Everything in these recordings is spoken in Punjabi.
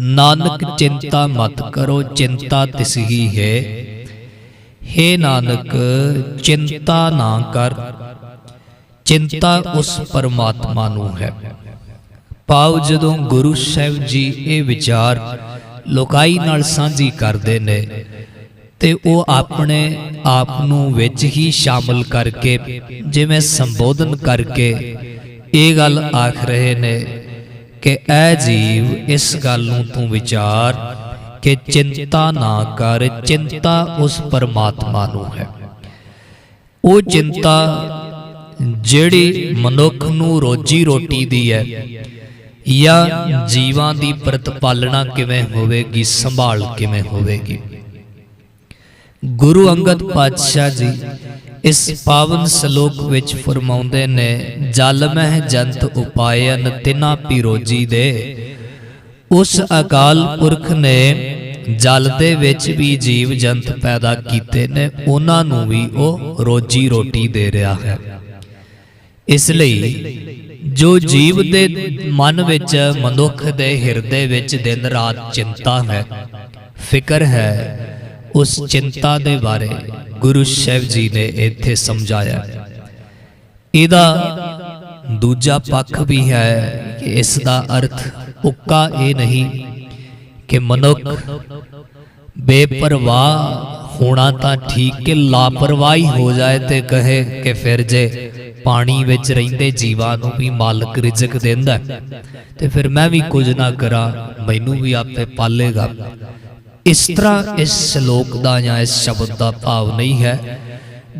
ਨਾਨਕ ਚਿੰਤਾ ਮਤ ਕਰੋ, ਚਿੰਤਾ ਤਿਸ ਹੀ ਹੈ। हे ਨਾਨਕ, ਚਿੰਤਾ ਨਾ ਕਰ। ਚਿੰਤਾ ਉਸ ਪਰਮਾਤਮਾ ਨੂੰ ਹੈ। ਪਾਉ ਜਦੋਂ ਗੁਰੂ ਸਾਹਿਬ ਜੀ ਇਹ ਵਿਚਾਰ ਲੋਕਾਈ ਨਾਲ ਸਾਂਝੀ ਕਰਦੇ ਨੇ, ਤੇ ਉਹ ਆਪਣੇ ਆਪ ਨੂੰ ਵਿੱਚ ਹੀ ਸ਼ਾਮਲ ਕਰਕੇ, ਜਿਵੇਂ ਸੰਬੋਧਨ ਕਰਕੇ ਇਹ ਗੱਲ ਆਖ ਰਹੇ ਨੇ ਕਿ ਐ ਜੀਵ ਇਸ ਗੱਲ ਨੂੰ ਤੂੰ ਵਿਚਾਰ ਕਿ ਚਿੰਤਾ ਨਾ ਕਰ, ਚਿੰਤਾ ਉਸ ਪਰਮਾਤਮਾ ਨੂੰ ਹੈ। ਉਹ ਚਿੰਤਾ ਜਿਹੜੀ ਮਨੁੱਖ ਨੂੰ ਰੋਜੀ ਰੋਟੀ ਦੀ ਹੈ ਜਾਂ ਜੀਵਾਂ ਦੀ ਪ੍ਰਤਪਾਲਣਾ ਕਿਵੇਂ ਹੋਵੇਗੀ, ਸੰਭਾਲ ਕਿਵੇਂ ਹੋਵੇਗੀ। ਗੁਰੂ ਅੰਗਦ ਪਾਤਸ਼ਾਹ ਜੀ ਇਸ ਪਾਵਨ ਸ਼ਲੋਕ ਵਿੱਚ ਫਰਮਾਉਂਦੇ ਨੇ, ਜਲ ਮਹਿ ਜੰਤ ਉਪਾਇਨ ਤਿਨਾ ਪੀਰੋਜੀ ਦੇ। ਉਸ ਅਕਾਲ ਪੁਰਖ ਨੇ ਜਲ ਦੇ ਵਿੱਚ ਵੀ ਜੀਵ ਜੰਤ ਪੈਦਾ ਕੀਤੇ ਨੇ, ਉਹਨਾਂ ਨੂੰ ਵੀ ਉਹ ਰੋਜੀ ਰੋਟੀ ਦੇ ਰਿਹਾ ਹੈ। ਇਸ ਲਈ ਜੋ ਜੀਵ ਦੇ ਮਨ ਵਿੱਚ, ਮਨੁੱਖ ਦੇ ਹਿਰਦੇ ਵਿੱਚ ਦਿਨ ਰਾਤ ਚਿੰਤਾ ਹੈ, ਫਿਕਰ ਹੈ ਉਸ ਚਿੰਤਾ ਦੇ ਬਾਰੇ ਗੁਰੂ ਸਾਹਿਬ ਜੀ ਨੇ ਇੱਥੇ ਸਮਝਾਇਆ। ਇਹਦਾ ਦੂਜਾ ਪੱਖ ਵੀ ਹੈ ਕਿ ਇਸ ਦਾ ਅਰਥ ਉੱਕਾ ਇਹ ਨਹੀਂ ਕਿ ਮਨੁੱਖ ਬੇਪਰਵਾਹ ਹੋਣਾ ਤਾਂ ਠੀਕ ਕਿ ਲਾਪਰਵਾਹੀ ਹੋ ਜਾਏ ਤੇ ਕਹੇ ਕਿ ਫਿਰ ਜੇ ਪਾਣੀ ਵਿੱਚ ਰਹਿੰਦੇ ਜੀਵਾਂ ਨੂੰ ਵੀ ਮਾਲਕ ਰਿਜ਼ਕ ਦਿੰਦਾ ਤੇ ਫਿਰ ਮੈਂ ਵੀ ਕੁਝ ਨਾ ਕਰਾਂ, ਮੈਨੂੰ ਵੀ ਆਪੇ ਪਾਲੇਗਾ। ਇਸ ਤਰ੍ਹਾਂ ਇਸ ਸ਼ਲੋਕ ਦਾ ਜਾਂ ਇਸ ਸ਼ਬਦ ਦਾ ਭਾਵ ਨਹੀਂ ਹੈ।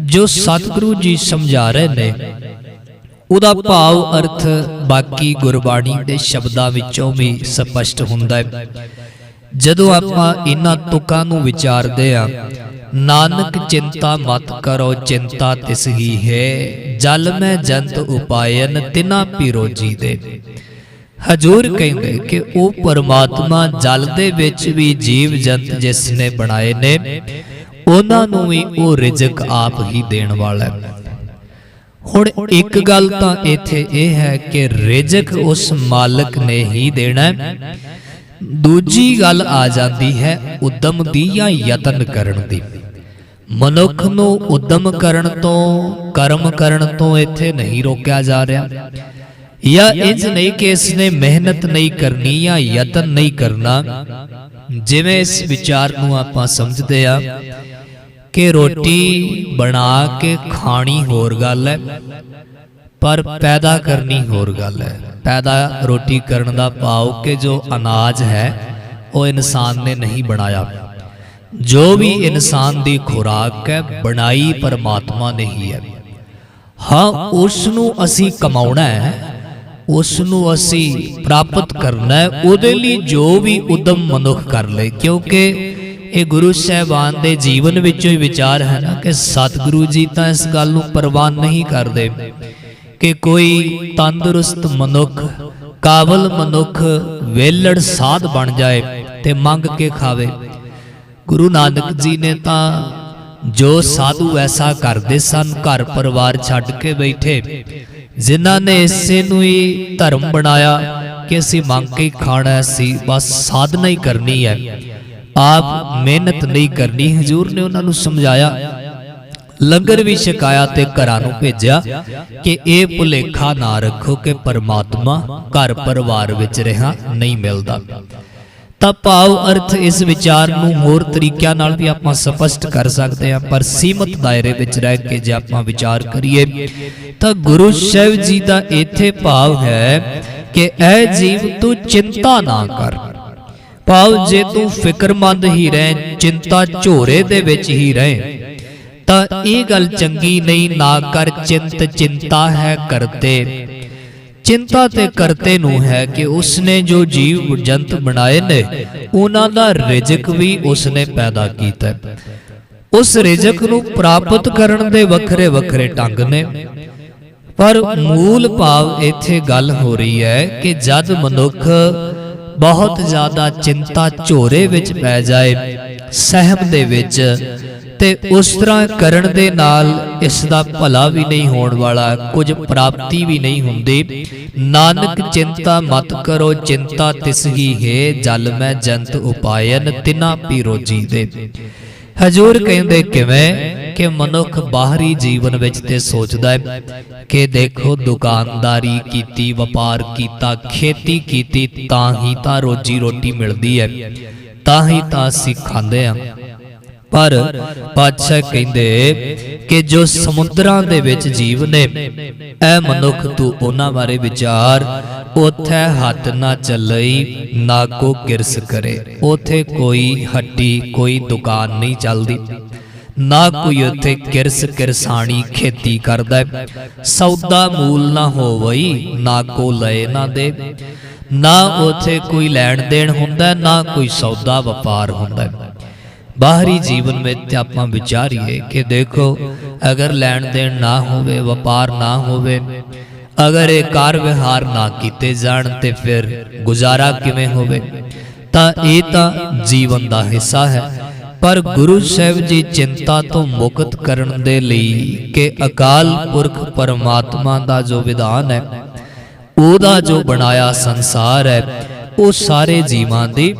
ਜੋ ਸਤਿਗੁਰੂ ਜੀ ਸਮਝਾ ਰਹੇ ਨੇ, ਉਹਦਾ ਭਾਵ ਅਰਥ ਬਾਕੀ ਗੁਰਬਾਣੀ ਦੇ ਸ਼ਬਦਾਂ ਵਿੱਚੋਂ ਵੀ ਸਪਸ਼ਟ ਹੁੰਦਾ ਹੈ। ਜਦੋਂ ਆਪਾਂ ਇਹਨਾਂ ਤੁਕਾਂ ਨੂੰ ਵਿਚਾਰਦੇ ਆ ਨਾਨਕ ਚਿੰਤਾ ਮਤ ਕਰੋ, ਚਿੰਤਾ ਤਿਸ ਹੀ ਹੈ, ਜਲ ਮੈਂ ਜੰਤ ਉਪਾਇਨ ਤਿਨਾ ਪੀਰੋਜੀ ਦੇ ਹਜੂਰ ਕਹਿੰਦੇ ਕਿ ਉਹ ਪਰਮਾਤਮਾ ਜਲ ਦੇ ਵਿੱਚ ਵੀ ਜੀਵ ਜੰਤ ਜਿਸ ਨੇ ਬਣਾਏ ਨੇ, ਉਹਨਾਂ ਨੂੰ ਵੀ ਉਹ ਰਿਜ਼ਕ ਆਪ ਹੀ ਦੇਣ ਵਾਲਾ ਹੈ। ਹੁਣ ਇੱਕ ਗੱਲ ਤਾਂ ਇੱਥੇ ਇਹ ਹੈ ਕਿ ਰਿਜ਼ਕ ਉਸ ਮਾਲਕ ਨੇ ਹੀ ਦੇਣਾ ਹੈ। ਦੂਜੀ ਗੱਲ ਆ ਜਾਂਦੀ ਹੈ ਉਦਮ ਦੀ ਜਾਂ ਯਤਨ ਕਰਨ ਦੀ। ਮਨੁੱਖ ਨੂੰ ਉਦਮ ਕਰਨ ਤੋਂ, ਕਰਮ ਕਰਨ ਤੋਂ ਇੱਥੇ ਨਹੀਂ ਰੋਕਿਆ ਜਾ ਰਿਹਾ। ਜਾਂ ਇੰਜ ਨਹੀਂ ਕਿ ਇਸ ਨੇ ਮਿਹਨਤ ਨਹੀਂ ਕਰਨੀ ਜਾਂ ਯਤਨ ਨਹੀਂ ਕਰਨਾ ਜਿਵੇਂ ਇਸ ਵਿਚਾਰ ਨੂੰ ਆਪਾਂ ਸਮਝਦੇ ਆ ਕਿ ਰੋਟੀ ਬਣਾ ਕੇ ਖਾਣੀ ਹੋਰ ਗੱਲ ਹੈ ਪਰ ਪੈਦਾ ਕਰਨੀ ਹੋਰ ਗੱਲ ਹੈ ਪੈਦਾ ਰੋਟੀ ਕਰਨ ਦਾ ਭਾਵ ਕਿ ਜੋ ਅਨਾਜ ਹੈ ਉਹ ਇਨਸਾਨ ਨੇ ਨਹੀਂ ਬਣਾਇਆ ਜੋ ਵੀ ਇਨਸਾਨ ਦੀ ਖੁਰਾਕ ਹੈ ਬਣਾਈ ਪਰਮਾਤਮਾ ਨੇ ਹੀ ਹੈ ਹਾਂ ਉਸ ਨੂੰ ਅਸੀਂ ਕਮਾਉਣਾ ਹੈ ਉਸ ਨੂੰ ਅਸੀਂ ਪ੍ਰਾਪਤ ਕਰਨਾ ਹੈ, ਉਹਦੇ ਲਈ ਜੋ ਵੀ ਉਦਮ ਮਨੁੱਖ ਕਰ ਲਏ। ਕਿਉਂਕਿ ਇਹ ਗੁਰੂ ਸਾਹਿਬਾਨ ਦੇ ਜੀਵਨ ਵਿੱਚੋਂ ਹੀ ਵਿਚਾਰ ਹੈ ਨਾ ਕਿ ਸਤਿਗੁਰੂ ਜੀ ਤਾਂ ਇਸ ਗੱਲ ਨੂੰ ਪ੍ਰਵਾਨ ਨਹੀਂ ਕਰਦੇ ਕਿ ਕੋਈ ਤੰਦਰੁਸਤ ਮਨੁੱਖ ਕਾਬਲ ਮਨੁੱਖ ਵੇਲੜ ਸਾਧ ਬਣ ਜਾਏ ਤੇ ਮੰਗ ਕੇ ਖਾਵੇ। ਗੁਰੂ ਨਾਨਕ ਜੀ ਨੇ ਤਾਂ ਜੋ ਸਾਧੂ ਐਸਾ ਕਰਦੇ ਸਨ, ਘਰ ਪਰਿਵਾਰ ਛੱਡ ਕੇ ਬੈਠੇ। ਜਿਨ੍ਹਾਂ ਨੇ ਇਸੇ ਨੂੰ ਹੀ ਧਰਮ ਬਣਾਇਆ ਕਿ ਅਸੀਂ ਮੰਗ ਕੇ ਖਾਣਾ ਸੀ ਬਸ ਸਾਧਨਾ ਹੀ ਕਰਨੀ ਹੈ। ਆਪ ਮਿਹਨਤ ਨਹੀਂ ਕਰਨੀ, ਹਜੂਰ ਨੇ ਉਹਨਾਂ ਨੂੰ ਸਮਝਾਇਆ। ਲੰਗਰ ਵੀ ਛਕਾਇਆ ਤੇ ਘਰਾਂ ਨੂੰ ਭੇਜਿਆ ਕਿ ਇਹ ਭੁਲੇਖਾ ਨਾ ਰੱਖੋ ਕਿ ਪਰਮਾਤਮਾ ਘਰ ਪਰਿਵਾਰ ਵਿੱਚ ਰਹਾ, ਨਹੀਂ ਮਿਲਦਾ। ਤਾਂ ਭਾਵ ਅਰਥ ਇਸ ਵਿਚਾਰ ਨੂੰ ਹੋਰ ਤਰੀਕਿਆਂ ਨਾਲ ਵੀ ਆਪਾਂ ਸਪਸ਼ਟ ਕਰ ਸਕਦੇ ਹਾਂ, ਪਰ ਸੀਮਤ ਦਾਇਰੇ ਵਿੱਚ ਰਹਿ ਕੇ ਜੇ ਆਪਾਂ ਵਿਚਾਰ ਕਰੀਏ, ਤਾਂ ਗੁਰੂ ਸਾਹਿਬ ਜੀ ਦਾ ਇੱਥੇ ਭਾਵ ਹੈ ਕਿ ਐ ਜੀਵ ਤੂੰ ਚਿੰਤਾ ਨਾ ਕਰ। ਭਾਵ ਜੇ ਤੂੰ ਫਿਕਰਮੰਦ ਹੀ ਰਹਿ, ਚਿੰਤਾ ਝੋਰੇ ਦੇ ਵਿੱਚ ਹੀ ਰਹਿ, ਤਾਂ ਇਹ ਗੱਲ ਚੰਗੀ ਨਹੀਂ ਨਾ ਕਰ, ਚਿੰਤ ਚਿੰਤਾ ਹੈ ਕਰਤੇ ਚਿੰਤਾ ਤੇ ਕਰਤੇ ਨੂੰ ਹੈ ਕਿ ਉਸਨੇ ਜੋ ਜੀਵ ਜੰਤ ਬਣਾਏ ਨੇ, ਉਹਨਾਂ ਦਾ ਰਿਜ਼ਕ ਵੀ ਉਸਨੇ ਪੈਦਾ ਕੀਤਾ ਹੈ। ਉਸ ਰਿਜ਼ਕ ਨੂੰ ਪ੍ਰਾਪਤ ਕਰਨ ਦੇ ਵੱਖਰੇ ਵੱਖਰੇ ਢੰਗ ਨੇ ਪਰ ਮੂਲ ਭਾਵ ਇੱਥੇ ਗੱਲ ਹੋ ਰਹੀ ਹੈ ਕਿ ਜਦ ਮਨੁੱਖ ਬਹੁਤ ਜ਼ਿਆਦਾ ਚਿੰਤਾ ਝੋਰੇ ਵਿੱਚ ਪੈ ਜਾਏ, ਸਹਿਮ ਦੇ ਵਿੱਚ ਤੇ ਉਸ ਤਰ੍ਹਾਂ ਕਰਨ ਦੇ ਨਾਲ ਇਸ ਦਾ ਭਲਾ ਵੀ ਨਹੀਂ ਹੋਣ ਵਾਲਾ, ਕੁਝ ਪ੍ਰਾਪਤੀ ਵੀ ਨਹੀਂ ਹੁੰਦੀ। ਨਾਨਕ ਚਿੰਤਾ ਮਤ ਕਰੋ, ਚਿੰਤਾ ਤਿਸ ਹੀ ਹੈ, ਜਲ ਮੈਂ ਜੰਤ ਉਪਾਇਨ, ਤਿਨਾ ਪੀ ਦੇ ਹਜੂਰ ਕਹਿੰਦੇ ਕਿਵੇਂ? ਕਿ ਮਨੁੱਖ ਬਾਹਰੀ ਜੀਵਨ ਵਿੱਚ ਤੇ ਸੋਚਦਾ ਹੈ ਕਿ ਦੇਖੋ, ਦੁਕਾਨਦਾਰੀ ਕੀਤੀ, ਵਪਾਰ ਕੀਤਾ, ਖੇਤੀ ਕੀਤੀ, ਤਾਂ ਹੀ ਤਾਂ ਰੋਜੀ ਰੋਟੀ ਮਿਲਦੀ ਹੈ, ਤਾਂ ਹੀ ਤਾਂ ਅਸੀਂ ਖਾਂਦੇ ਹਾਂ। ਪਰ ਪਾਤਸ਼ਾਹ ਕਹਿੰਦੇ ਕਿ ਜੋ ਸਮੁੰਦਰਾਂ ਦੇ ਵਿੱਚ ਜੀਵ ਨੇ, ਐ ਮਨੁੱਖ ਤੂੰ ਉਹਨਾਂ ਬਾਰੇ ਵਿਚਾਰ, ਉਥੇ ਹੱਥ ਨਾ ਚੱਲਈ, ਨਾ ਕੋ ਕਿਰਸ ਕਰੇ। ਉਥੇ ਕੋਈ ਹੱਟੀ, ਕੋਈ ਦੁਕਾਨ ਨਹੀਂ ਚੱਲਦੀ। ਨਾ ਕੋਈ ਉੱਥੇ ਕਿਰਸ ਕਿਰਸਾਣੀ ਖੇਤੀ ਕਰਦਾ ਸੌਦਾ ਮੂਲ ਨਾ ਹੋਵਈ, ਨਾ ਕੋ ਲਏ ਨਾ ਦੇ। ਨਾ ਉਥੇ ਕੋਈ ਲੈਣ ਦੇਣ ਹੁੰਦਾ, ਨਾ ਕੋਈ ਸੌਦਾ ਵਪਾਰ ਹੁੰਦਾ ਬਾਹਰੀ ਜੀਵਨ ਵਿੱਚ ਆਪਾਂ ਵਿਚਾਰੀਏ ਕਿ ਦੇਖੋ, ਅਗਰ ਲੈਣ ਦੇਣ ਨਾ ਹੋਵੇ, ਵਪਾਰ ਨਾ ਹੋਵੇ, ਅਗਰ ਇਹ ਕਾਰ ਵਿਹਾਰ ਨਾ ਕੀਤੇ ਜਾਣ ਤੇ ਫਿਰ ਗੁਜ਼ਾਰਾ ਕਿਵੇਂ ਹੋਵੇ, ਤਾਂ ਇਹ ਤਾਂ ਜੀਵਨ ਦਾ ਹਿੱਸਾ ਹੈ। ਪਰ ਗੁਰੂ ਸਾਹਿਬ ਜੀ ਚਿੰਤਾ ਤੋਂ ਮੁਕਤ ਕਰਨ ਦੇ ਲਈ ਕਿ ਅਕਾਲ ਪੁਰਖ ਪਰਮਾਤਮਾ ਦਾ ਜੋ ਵਿਧਾਨ ਹੈ, ਉਹਦਾ ਜੋ ਬਣਾਇਆ ਸੰਸਾਰ ਹੈ, ਉਹ ਸਾਰੇ ਜੀਵਾਂ ਦੀ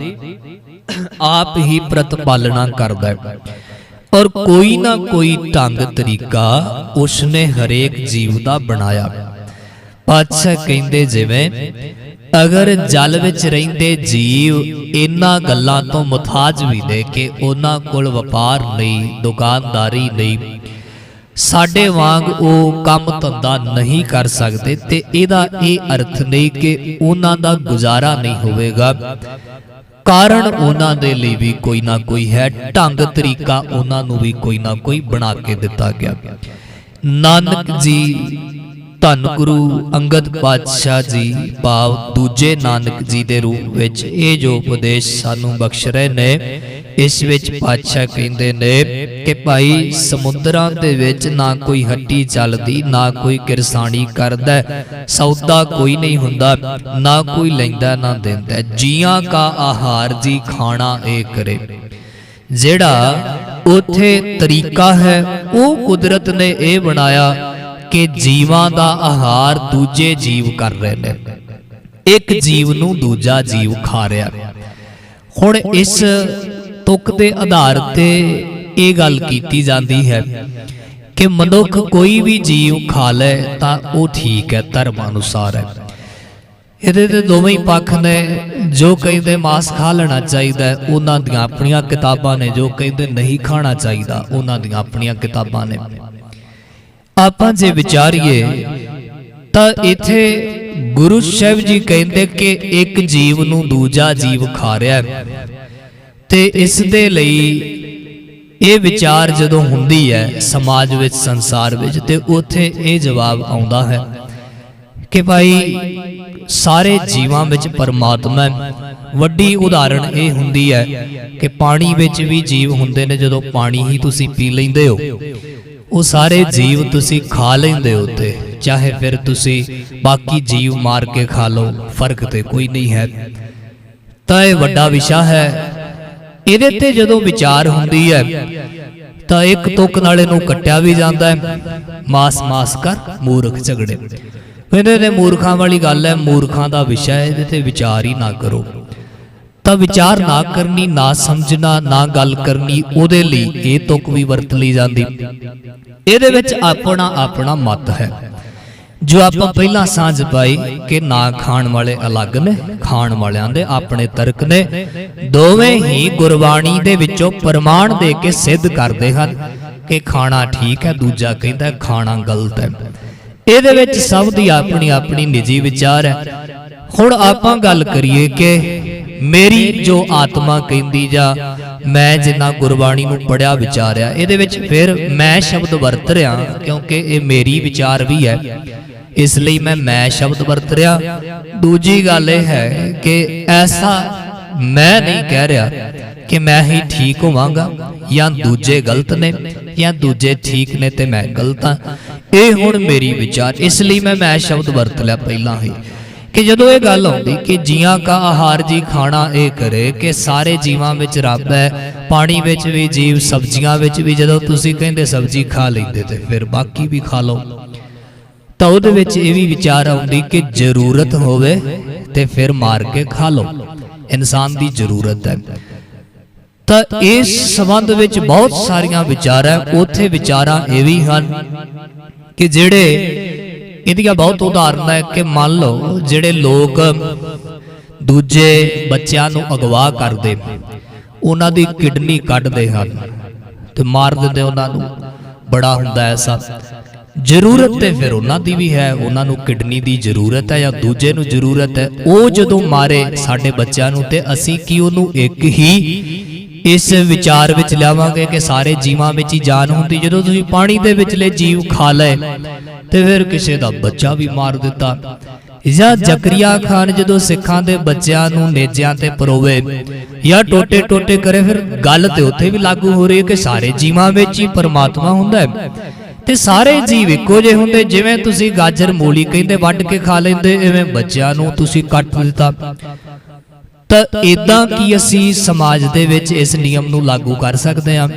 ਆਪ ਹੀ ਪ੍ਰਤਪਾਲਣਾ ਕਰਦਾ ਹੈ। ਔਰ ਕੋਈ ਨਾ ਕੋਈ ਢੰਗ ਤਰੀਕਾ ਉਸਨੇ ਹਰੇਕ ਜੀਵ ਦਾ ਬਣਾਇਆ। ਪਾਤਸ਼ਾਹ ਕਹਿੰਦੇ ਜਿਵੇਂ, ਅਗਰ ਜਲ ਵਿੱਚ ਰਹਿੰਦੇ ਜੀਵ ਇਹਨਾਂ ਗੱਲਾਂ ਤੋਂ ਮੁਤਾਜ ਵੀ ਨੇ ਕਿ ਉਹਨਾਂ ਕੋਲ ਵਪਾਰ ਨਹੀਂ, ਦੁਕਾਨਦਾਰੀ ਨਹੀਂ, ਸਾਡੇ ਵਾਂਗ ਉਹ ਕੰਮ ਧੰਦਾ ਨਹੀਂ ਕਰ ਸਕਦੇ ਤੇ ਇਹਦਾ ਇਹ ਅਰਥ ਨਹੀਂ ਕਿ ਉਹਨਾਂ ਦਾ ਗੁਜ਼ਾਰਾ ਨਹੀਂ ਹੋਵੇਗਾ। ਕਾਰਨ ਉਹਨਾਂ ਦੇ ਲਈ ਵੀ ਕੋਈ ਨਾ ਕੋਈ ਹੈ, ਢੰਗ, ਤਰੀਕਾ ਉਹਨਾਂ ਨੂੰ ਵੀ ਕੋਈ ਨਾ ਕੋਈ ਬਣਾ ਕੇ ਦਿੱਤਾ ਗਿਆ। ਨਾਨਕ ਜੀ, ਧੰਨ ਗੁਰੂ ਅੰਗਦ ਪਾਤਸ਼ਾਹ ਜੀ ਭਾਵ ਦੂਜੇ ਨਾਨਕ ਜੀ ਦੇ ਰੂਪ ਵਿੱਚ ਇਹ ਜੋ ਉਪਦੇਸ਼ ਸਾਨੂੰ ਬਖਸ਼ ਰਹੇ ਨੇ ਇਸ ਵਿੱਚ ਪਾਤਸ਼ਾਹ ਕਹਿੰਦੇ ਨੇ ਕਿ ਭਾਈ ਸਮੁੰਦਰਾਂ ਦੇ ਵਿੱਚ ਨਾ ਕੋਈ ਹੱਟੀ ਚੱਲਦੀ, ਨਾ ਕੋਈ ਕਿਰਸਾਣੀ ਕਰਦਾ, ਸੌਦਾ ਕੋਈ ਨਹੀਂ ਹੁੰਦਾ, ਨਾ ਕੋਈ ਲੈਂਦਾ, ਨਾ ਦਿੰਦਾ। ਜੀਆਂ ਕਾ ਆਹਾਰ ਜੀ ਖਾਣਾ ਇਹ ਕਰੇ। ਜਿਹੜਾ ਉਥੇ ਤਰੀਕਾ ਹੈ, ਉਹ ਕੁਦਰਤ ਨੇ ਇਹ ਬਣਾਇਆ ਕਿ ਜੀਵਾਂ ਦਾ ਆਹਾਰ ਦੂਜੇ ਜੀਵ ਕਰ ਰਹੇ ਨੇ। ਇੱਕ ਜੀਵ ਨੂੰ ਦੂਜਾ ਜੀਵ ਖਾ ਰਿਹਾ। ਹੁਣ ਇਸ ਤੁਕ ਦੇ ਆਧਾਰ ਤੇ ਇਹ ਗੱਲ ਕੀਤੀ ਜਾਂਦੀ ਹੈ ਕਿ ਮਨੁੱਖ ਕੋਈ ਵੀ ਜੀਵ ਖਾ ਲੈ ਤਾਂ ਉਹ ਠੀਕ ਹੈ, ਧਰਮ ਅਨੁਸਾਰ ਹੈ। ਇਹਦੇ ਤੇ ਦੋਵੇਂ ਹੀ ਪੱਖ ਨੇ, ਜੋ ਕਹਿੰਦੇ ਮਾਸ ਖਾ ਲੈਣਾ ਚਾਹੀਦਾ ਉਹਨਾਂ ਦੀਆਂ ਆਪਣੀਆਂ ਕਿਤਾਬਾਂ ਨੇ, ਜੋ ਕਹਿੰਦੇ ਨਹੀਂ ਖਾਣਾ ਚਾਹੀਦਾ, ਉਹਨਾਂ ਦੀਆਂ ਆਪਣੀਆਂ ਕਿਤਾਬਾਂ ਨੇ। ਆਪਾਂ ਜੇ ਵਿਚਾਰੀਏ ਤਾਂ ਇੱਥੇ ਗੁਰੂ ਸਾਹਿਬ ਜੀ ਕਹਿੰਦੇ ਕਿ ਇੱਕ ਜੀਵ ਨੂੰ ਦੂਜਾ ਜੀਵ ਖਾ ਰਿਹਾ ਹੈ। ਤੇ ਇਸ ਦੇ ਲਈ ਇਹ ਵਿਚਾਰ ਜਦੋਂ ਹੁੰਦੀ ਹੈ ਸਮਾਜ ਵਿੱਚ, ਸੰਸਾਰ ਵਿੱਚ, ਤੇ ਉੱਥੇ ਇਹ ਜਵਾਬ ਆਉਂਦਾ ਹੈ ਕਿ ਭਾਈ ਸਾਰੇ ਜੀਵਾਂ ਵਿੱਚ ਪਰਮਾਤਮਾ ਵੱਡੀ ਉਦਾਹਰਣ ਇਹ ਹੁੰਦੀ ਹੈ ਕਿ ਪਾਣੀ ਵਿੱਚ ਵੀ ਜੀਵ ਹੁੰਦੇ ਨੇ, ਜਦੋਂ ਪਾਣੀ ਹੀ ਤੁਸੀਂ ਪੀ ਲੈਂਦੇ ਹੋ, ਉਹ ਸਾਰੇ ਜੀਵ ਤੁਸੀਂ ਖਾ ਲੈਂਦੇ ਹੋ ਤੇ ਚਾਹੇ ਫਿਰ ਤੁਸੀਂ ਬਾਕੀ ਜੀਵ ਮਾਰ ਕੇ ਖਾ ਲਓ, ਫ਼ਰਕ ਤੇ ਕੋਈ ਨਹੀਂ ਹੈ। ਤਾਂ ਇਹ ਵੱਡਾ ਵਿਸ਼ਾ ਹੈ ਇਹਦੇ ਤੇ ਜਦੋਂ ਵਿਚਾਰ ਹੁੰਦੀ ਹੈ, ਤਾਂ ਇੱਕ ਤੁਕ ਨਾਲ ਇਹਨੂੰ ਕੱਟਿਆ ਵੀ ਜਾਂਦਾ ਹੈ। ਮਾਸ ਮਾਸ ਕਰ ਮੂਰਖ ਝਗੜੇ। ਕਹਿੰਦੇ ਨੇ ਮੂਰਖਾਂ ਵਾਲੀ ਗੱਲ ਹੈ, ਮੂਰਖਾਂ ਦਾ ਵਿਸ਼ਾ ਹੈ, ਇਹਦੇ ਤੇ ਵਿਚਾਰ ਹੀ ਨਾ ਕਰੋ। ਤਾਂ ਵਿਚਾਰ ਨਾ ਕਰਨੀ, ਨਾ ਸਮਝਣਾ, ਨਾ ਗੱਲ ਕਰਨੀ, ਉਹਦੇ ਲਈ ਇਹ ਤੁਕ ਵੀ ਵਰਤ ਲਈ ਜਾਂਦੀ। ਇਹਦੇ ਵਿੱਚ ਆਪਣਾ ਆਪਣਾ ਮਤ ਹੈ। ਜੋ ਆਪਾਂ ਪਹਿਲਾਂ ਸਾਂਝ ਪਾਈ ਕਿ ਨਾ ਖਾਣ ਵਾਲੇ ਅਲੱਗ ਨੇ, ਖਾਣ ਵਾਲਿਆਂ ਦੇ ਆਪਣੇ ਤਰਕ ਨੇ, ਦੋਵੇਂ ਹੀ ਗੁਰਬਾਣੀ ਦੇ ਵਿੱਚੋਂ ਪ੍ਰਮਾਣ ਦੇ ਕੇ ਸਿੱਧ ਕਰਦੇ ਹਨ ਕਿ ਖਾਣਾ ਠੀਕ ਹੈ, ਦੂਜਾ ਕਹਿੰਦਾ ਖਾਣਾ ਗਲਤ ਹੈ। ਇਹਦੇ ਵਿੱਚ ਸਭ ਦੀ ਆਪਣੀ ਆਪਣੀ ਨਿੱਜੀ ਵਿਚਾਰ ਹੈ। ਹੁਣ ਆਪਾਂ ਗੱਲ ਕਰੀਏ ਕਿ ਮੇਰੀ ਜੋ ਆਤਮਾ ਕਹਿੰਦੀ ਜਾਂ ਮੈਂ ਜਿੰਨਾ ਗੁਰਬਾਣੀ ਨੂੰ ਪੜਿਆ ਵਿਚਾਰਿਆ, ਇਹਦੇ ਵਿੱਚ ਫਿਰ ਮੈਂ ਸ਼ਬਦ ਵਰਤ ਰਿਹਾ ਕਿਉਂਕਿ ਇਹ ਮੇਰੀ ਵਿਚਾਰ ਵੀ ਹੈ। ਇਸ ਲਈ ਮੈਂ ਮੈਂ ਸ਼ਬਦ ਵਰਤ ਰਿਹਾ। ਦੂਜੀ ਗੱਲ ਇਹ ਹੈ ਕਿ ਐਸਾ ਮੈਂ ਨਹੀਂ ਕਹਿ ਰਿਹਾ ਕਿ ਮੈਂ ਹੀ ਠੀਕ ਹੋਵਾਂਗਾ ਜਾਂ ਦੂਜੇ ਗਲਤ ਨੇ ਜਾਂ ਦੂਜੇ ਠੀਕ ਨੇ ਤੇ ਮੈਂ ਗਲਤ ਹਾਂ। ਇਹ ਹੁਣ ਮੇਰੀ ਵਿਚਾਰ। ਇਸ ਲਈ ਮੈਂ ਮੈਂ ਸ਼ਬਦ ਵਰਤ ਲਿਆ ਪਹਿਲਾਂ ਹੀ। ਕਿ ਜਦੋਂ ਇਹ ਗੱਲ ਆਉਂਦੀ ਕਿ ਜੀਆਂ ਕਾ ਆਹਾਰ ਜੀ ਖਾਣਾ ਇਹ ਕਰੇ ਕਿ ਸਾਰੇ ਜੀਵਾਂ ਵਿੱਚ ਰੱਬ ਹੈ, ਪਾਣੀ ਵਿੱਚ ਵੀ, ਜੀਵ ਸਬਜ਼ੀਆਂ ਵਿੱਚ ਵੀ, ਜਦੋਂ ਤੁਸੀਂ ਕਹਿੰਦੇ ਸਬਜ਼ੀ ਖਾ ਲੈਂਦੇ ਤੇ ਫਿਰ ਬਾਕੀ ਵੀ ਖਾ ਲਓ। ਤਾਂ ਉਹਦੇ ਵਿੱਚ ਇਹ ਵੀ ਵਿਚਾਰ ਆਉਂਦੀ ਕਿ ਜ਼ਰੂਰਤ ਹੋਵੇ ਤੇ ਫਿਰ ਮਾਰ ਕੇ ਖਾ ਲਓ। ਇਨਸਾਨ ਦੀ ਜ਼ਰੂਰਤ ਹੈ। ਤਾਂ ਇਸ ਸੰਬੰਧ ਵਿੱਚ ਬਹੁਤ ਸਾਰੀਆਂ ਵਿਚਾਰਾਂ ਉੱਥੇ ਵਿਚਾਰਾਂ ਇਹ ਵੀ ਹਨ ਕਿ ਜਿਹੜੇ ਇਹਦੀਆਂ ਬਹੁਤ ਉਦਾਹਰਨਾਂ ਹੈ ਕਿ ਮੰਨ ਲਓ ਜਿਹੜੇ ਲੋਕ ਦੂਜੇ ਬੱਚਿਆਂ ਨੂੰ ਅਗਵਾ ਕਰਦੇ ਉਹਨਾਂ ਦੀ ਕਿਡਨੀ ਕੱਢਦੇ ਹਨ ਤੇ ਮਾਰ ਦਿੰਦੇ ਉਹਨਾਂ ਨੂੰ। ਬੜਾ ਹੁੰਦਾ ਐਸਾ। ਜ਼ਰੂਰਤ ਤੇ ਫਿਰ ਉਹਨਾਂ ਦੀ ਵੀ ਹੈ, ਉਹਨਾਂ ਨੂੰ ਕਿਡਨੀ ਦੀ ਜ਼ਰੂਰਤ ਹੈ ਜਾਂ ਦੂਜੇ ਨੂੰ ਜ਼ਰੂਰਤ ਹੈ, ਉਹ ਜਦੋਂ ਮਾਰੇ ਸਾਡੇ ਬੱਚਿਆਂ ਨੂੰ ਤੇ ਅਸੀਂ ਕੀ ਉਹਨੂੰ ਇੱਕ ਹੀ ਇਸ ਵਿਚਾਰ ਵਿੱਚ ਲਿਆਵਾਂਗੇ ਕਿ ਸਾਰੇ ਜੀਵਾਂ ਵਿੱਚ ਹੀ ਜਾਨ ਹੁੰਦੀ, ਜਦੋਂ ਤੁਸੀਂ ਪਾਣੀ ਦੇ ਵਿਚਲੇ ਜੀਵ ਖਾ ਲਏ, ਤੇ ਫਿਰ ਕਿਸੇ ਦਾ ਬੱਚਾ ਵੀ ਮਾਰ ਦਿੱਤਾ। ਜਾਂ ਜ਼ਕਰੀਆ ਖਾਨ ਜਦੋਂ ਸਿੱਖਾਂ ਦੇ ਬੱਚਿਆਂ ਨੂੰ ਨੇਜਿਆਂ ਤੇ ਪਰੋਵੇ ਜਾਂ ਟੋਟੇ ਟੋਟੇ ਕਰੇ, ਫਿਰ ਗੱਲ ਤੇ ਉੱਥੇ ਵੀ ਲਾਗੂ ਹੋ ਰਹੀ ਹੈ ਕਿ ਸਾਰੇ ਜੀਵਾਂ ਵਿੱਚ ਹੀ ਪਰਮਾਤਮਾ ਹੁੰਦਾ ਹੈ। ਤੇ ਸਾਰੇ ਜੀਵ ਇੱਕੋ ਜਿਹੇ ਹੁੰਦੇ, ਜਿਵੇਂ ਤੁਸੀਂ ਗਾਜਰ ਮੂਲੀ ਕਹਿੰਦੇ, ਵੱਢ ਕੇ ਖਾ ਲੈਂਦੇ ਐਵੇਂ ਬੱਚਿਆਂ ਨੂੰ ਤੁਸੀਂ ਕੱਟ ਦਿੱਤਾ। ਤਾਂ ਇਦਾਂ ਕੀ ਅਸੀਂ ਸਮਾਜ ਦੇ ਵਿੱਚ ਇਸ ਨਿਯਮ ਨੂੰ ਲਾਗੂ ਕਰ ਸਕਦੇ ਹਾਂ?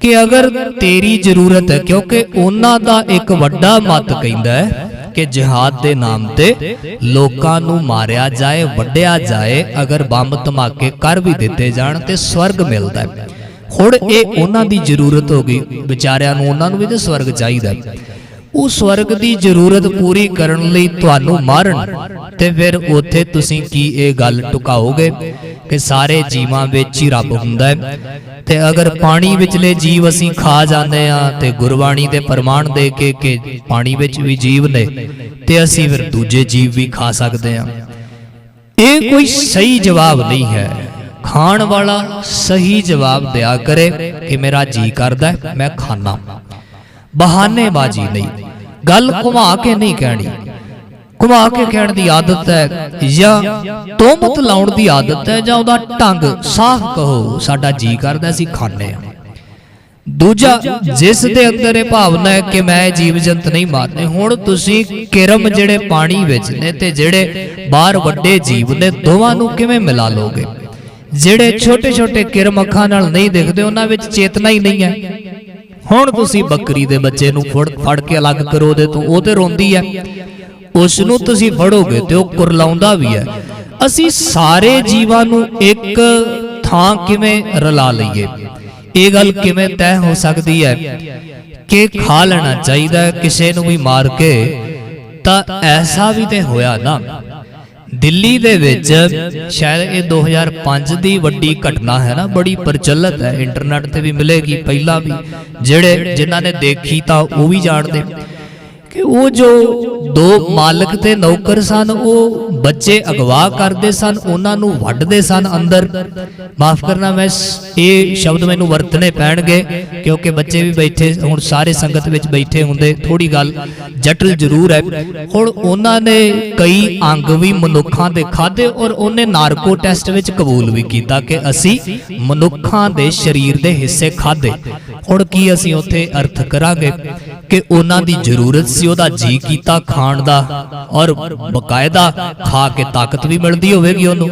ਕਿ ਅਗਰ ਤੇਰੀ ਜ਼ਰੂਰਤ ਹੈ, ਕਿਉਂਕਿ ਉਹਨਾਂ ਦਾ ਇੱਕ ਵੱਡਾ ਮਤ ਕਹਿੰਦਾ ਹੈ ਕਿ ਜਿਹਾਦ ਦੇ ਨਾਮ ਤੇ ਲੋਕਾਂ ਨੂੰ ਮਾਰਿਆ ਜਾਏ, ਵੱਢਿਆ ਜਾਏ, ਅਗਰ ਬੰਬ ਧਮਾਕੇ ਕਰ ਵੀ ਦਿੱਤੇ ਜਾਣ ਤੇ ਸਵਰਗ ਮਿਲਦਾ ਹੈ। ਹੁਣ ਇਹ ਉਹਨਾਂ ਦੀ ਜ਼ਰੂਰਤ ਹੋ ਗਈ। ਵਿਚਾਰਿਆਂ ਨੂੰ ਉਹਨਾਂ ਨੂੰ ਵੀ ਤੇ ਸਵਰਗ ਚਾਹੀਦਾ। ਉਹ ਸਵਰਗ ਦੀ ਜ਼ਰੂਰਤ ਪੂਰੀ ਕਰਨ ਲਈ ਤੁਹਾਨੂੰ ਮਾਰਨ। ਤੇ ਫਿਰ ਉੱਥੇ ਤੁਸੀਂ ਕੀ ਇਹ ਗੱਲ ਟੁਕਾਓਗੇ? ਕਿ ਸਾਰੇ ਜੀਵਾਂ ਵਿੱਚ ਹੀ ਰੱਬ ਹੁੰਦਾ ਹੈ। ਤੇ ਅਗਰ ਪਾਣੀ ਵਿਚਲੇ ਜੀਵ ਅਸੀਂ ਖਾ ਜਾਂਦੇ ਆ ਤੇ ਗੁਰਬਾਣੀ ਦੇ ਪ੍ਰਮਾਣ ਦੇ ਕੇ ਕਿ ਪਾਣੀ ਵਿੱਚ ਵੀ ਜੀਵ ਨੇ ਤੇ ਅਸੀਂ ਫਿਰ ਦੂਜੇ ਜੀਵ ਵੀ ਖਾ ਸਕਦੇ ਆ ਇਹ ਕੋਈ ਸਹੀ ਜਵਾਬ ਨਹੀਂ ਹੈ। ਖਾਣ ਵਾਲਾ ਸਹੀ ਜਵਾਬ ਦਿਆ ਕਰੇ ਕਿ ਮੇਰਾ ਜੀ ਕਰਦਾ ਮੈਂ ਖਾਣਾ ਬਹਾਨੇਬਾਜ਼ੀ ਨਹੀਂ ਗੱਲ ਘੁਮਾ ਕੇ ਨਹੀਂ ਕਹਿਣੀ। ਘੁਮਾ ਕੇ ਕਹਿਣ ਦੀ ਆਦਤ ਹੈ ਜਾਂ ਤੋਮਤ ਲਾਉਣ ਦੀ ਆਦਤ ਹੈ ਜਾਂ ਉਹਦਾ ਢੰਗ ਸਾਫ਼ ਕਹੋ, ਸਾਡਾ ਜੀ ਕਰਦਾ ਸੀ ਖਾਣੇ ਆ ਦੂਜਾ, ਜਿਸ ਦੇ ਅੰਦਰ ਇਹ ਭਾਵਨਾ ਹੈ ਕਿ ਮੈਂ ਜੀਵ ਜੰਤ ਨਹੀਂ ਮਾਰਨੇ, ਹੁਣ ਤੁਸੀਂ ਕਿਰਮ ਜਿਹੜੇ ਪਾਣੀ ਵਿੱਚ ਨੇ ਤੇ ਜਿਹੜੇ ਬਾਹਰ ਵੱਡੇ ਜੀਵ ਨੇ, ਦੋਵਾਂ ਨੂੰ ਕਿਵੇਂ ਮਿਲਾ ਲੋਗੇ? ਜਿਹੜੇ ਛੋਟੇ ਛੋਟੇ ਕਿਰਮ ਅੱਖਾਂ ਨਾਲ ਨਹੀਂ ਦਿਖਦੇ, ਉਹਨਾਂ ਵਿੱਚ ਚੇਤਨਾ ਹੀ ਨਹੀਂ ਹੈ। ਹੁਣ ਤੁਸੀਂ ਬੱਕਰੀ ਦੇ ਬੱਚੇ ਨੂੰ ਫੜ ਫੜ ਕੇ ਅਲੱਗ ਕਰੋ ਦੇ ਤੋਂ ਉਹ ਤੇ ਰੋਂਦੀ ਹੈ। ਉਸ ਨੂੰ ਤੁਸੀਂ ਫੜੋਗੇ ਤੇ ਉਹ ਕੁਰਲਾਉਂਦਾ ਵੀ ਹੈ। ਅਸੀਂ ਸਾਰੇ ਜੀਵਾਂ ਨੂੰ ਇੱਕ ਥਾਂ ਕਿਵੇਂ ਰਲਾ ਲਈਏ? ਇਹ ਗੱਲ ਕਿਵੇਂ ਤੈਅ ਹੋ ਸਕਦੀ ਹੈ ਕਿ ਖਾ ਲੈਣਾ ਚਾਹੀਦਾ ਕਿਸੇ ਨੂੰ ਵੀ ਮਾਰ ਕੇ? ਤਾਂ ਐਸਾ ਵੀ ਤੇ ਹੋਇਆ ਨਾ। ਦਿੱਲੀ ਦੇ ਵਿੱਚ ਸ਼ਾਇਦ ਇਹ 2005 ਦੀ ਵੱਡੀ ਘਟਨਾ ਹੈ ਨਾ, ਬੜੀ ਪ੍ਰਚਲਿਤ ਹੈ। ਇੰਟਰਨੈਟ ਤੇ ਵੀ ਮਿਲੇਗੀ, ਪਹਿਲਾਂ ਵੀ। ਜਿਹੜੇ, ਜਿਨ੍ਹਾਂ ਨੇ ਦੇਖੀ ਤਾਂ ਉਹ ਵੀ ਜਾਣਦੇ। ਕਿ ਉਹ ਜੋ ਦੋ ਮਾਲਕ ਤੇ ਨੌਕਰ ਸਨ, ਉਹ ਬੱਚੇ ਅਗਵਾ ਕਰਦੇ ਸਨ, ਉਹਨਾਂ ਨੂੰ ਵੱਢਦੇ ਸਨ ਅੰਦਰ। ਮਾਫ ਕਰਨਾ, ਮੈਂ ਇਹ ਸ਼ਬਦ ਮੈਨੂੰ ਵਰਤਣੇ ਪੈਣਗੇ, ਕਿਉਂਕਿ ਬੱਚੇ ਵੀ ਬੈਠੇ, ਹੁਣ ਸਾਰੇ ਸੰਗਤ ਵਿੱਚ ਬੈਠੇ ਹੁੰਦੇ ਥੋੜੀ ਗੱਲ ਜਟਲ ਜ਼ਰੂਰ ਹੈ। ਹੁਣ ਉਹਨਾਂ ਨੇ ਕਈ ਅੰਗ ਵੀ ਮਨੁੱਖਾਂ ਦੇ ਖਾਦੇ ਔਰ ਉਹਨੇ ਨਾਰਕੋ ਟੈਸਟ ਵਿੱਚ ਕਬੂਲ ਵੀ ਕੀਤਾ ਕਿ ਅਸੀਂ ਮਨੁੱਖਾਂ ਦੇ ਸਰੀਰ ਦੇ ਹਿੱਸੇ ਖਾਦੇ ਹੁਣ ਕੀ ਅਸੀਂ ਉੱਥੇ ਅਰਥ ਕਰਾਂਗੇ? ਕਿ ਉਹਨਾਂ ਦੀ ਜ਼ਰੂਰਤ ਸੀ, ਉਹਦਾ ਜੀ ਕੀਤਾ ਖਾਣ ਦਾ ਔਰ ਬਕਾਇਦਾ ਖਾ ਕੇ ਤਾਕਤ ਵੀ ਮਿਲਦੀ ਹੋਵੇਗੀ ਉਹਨੂੰ।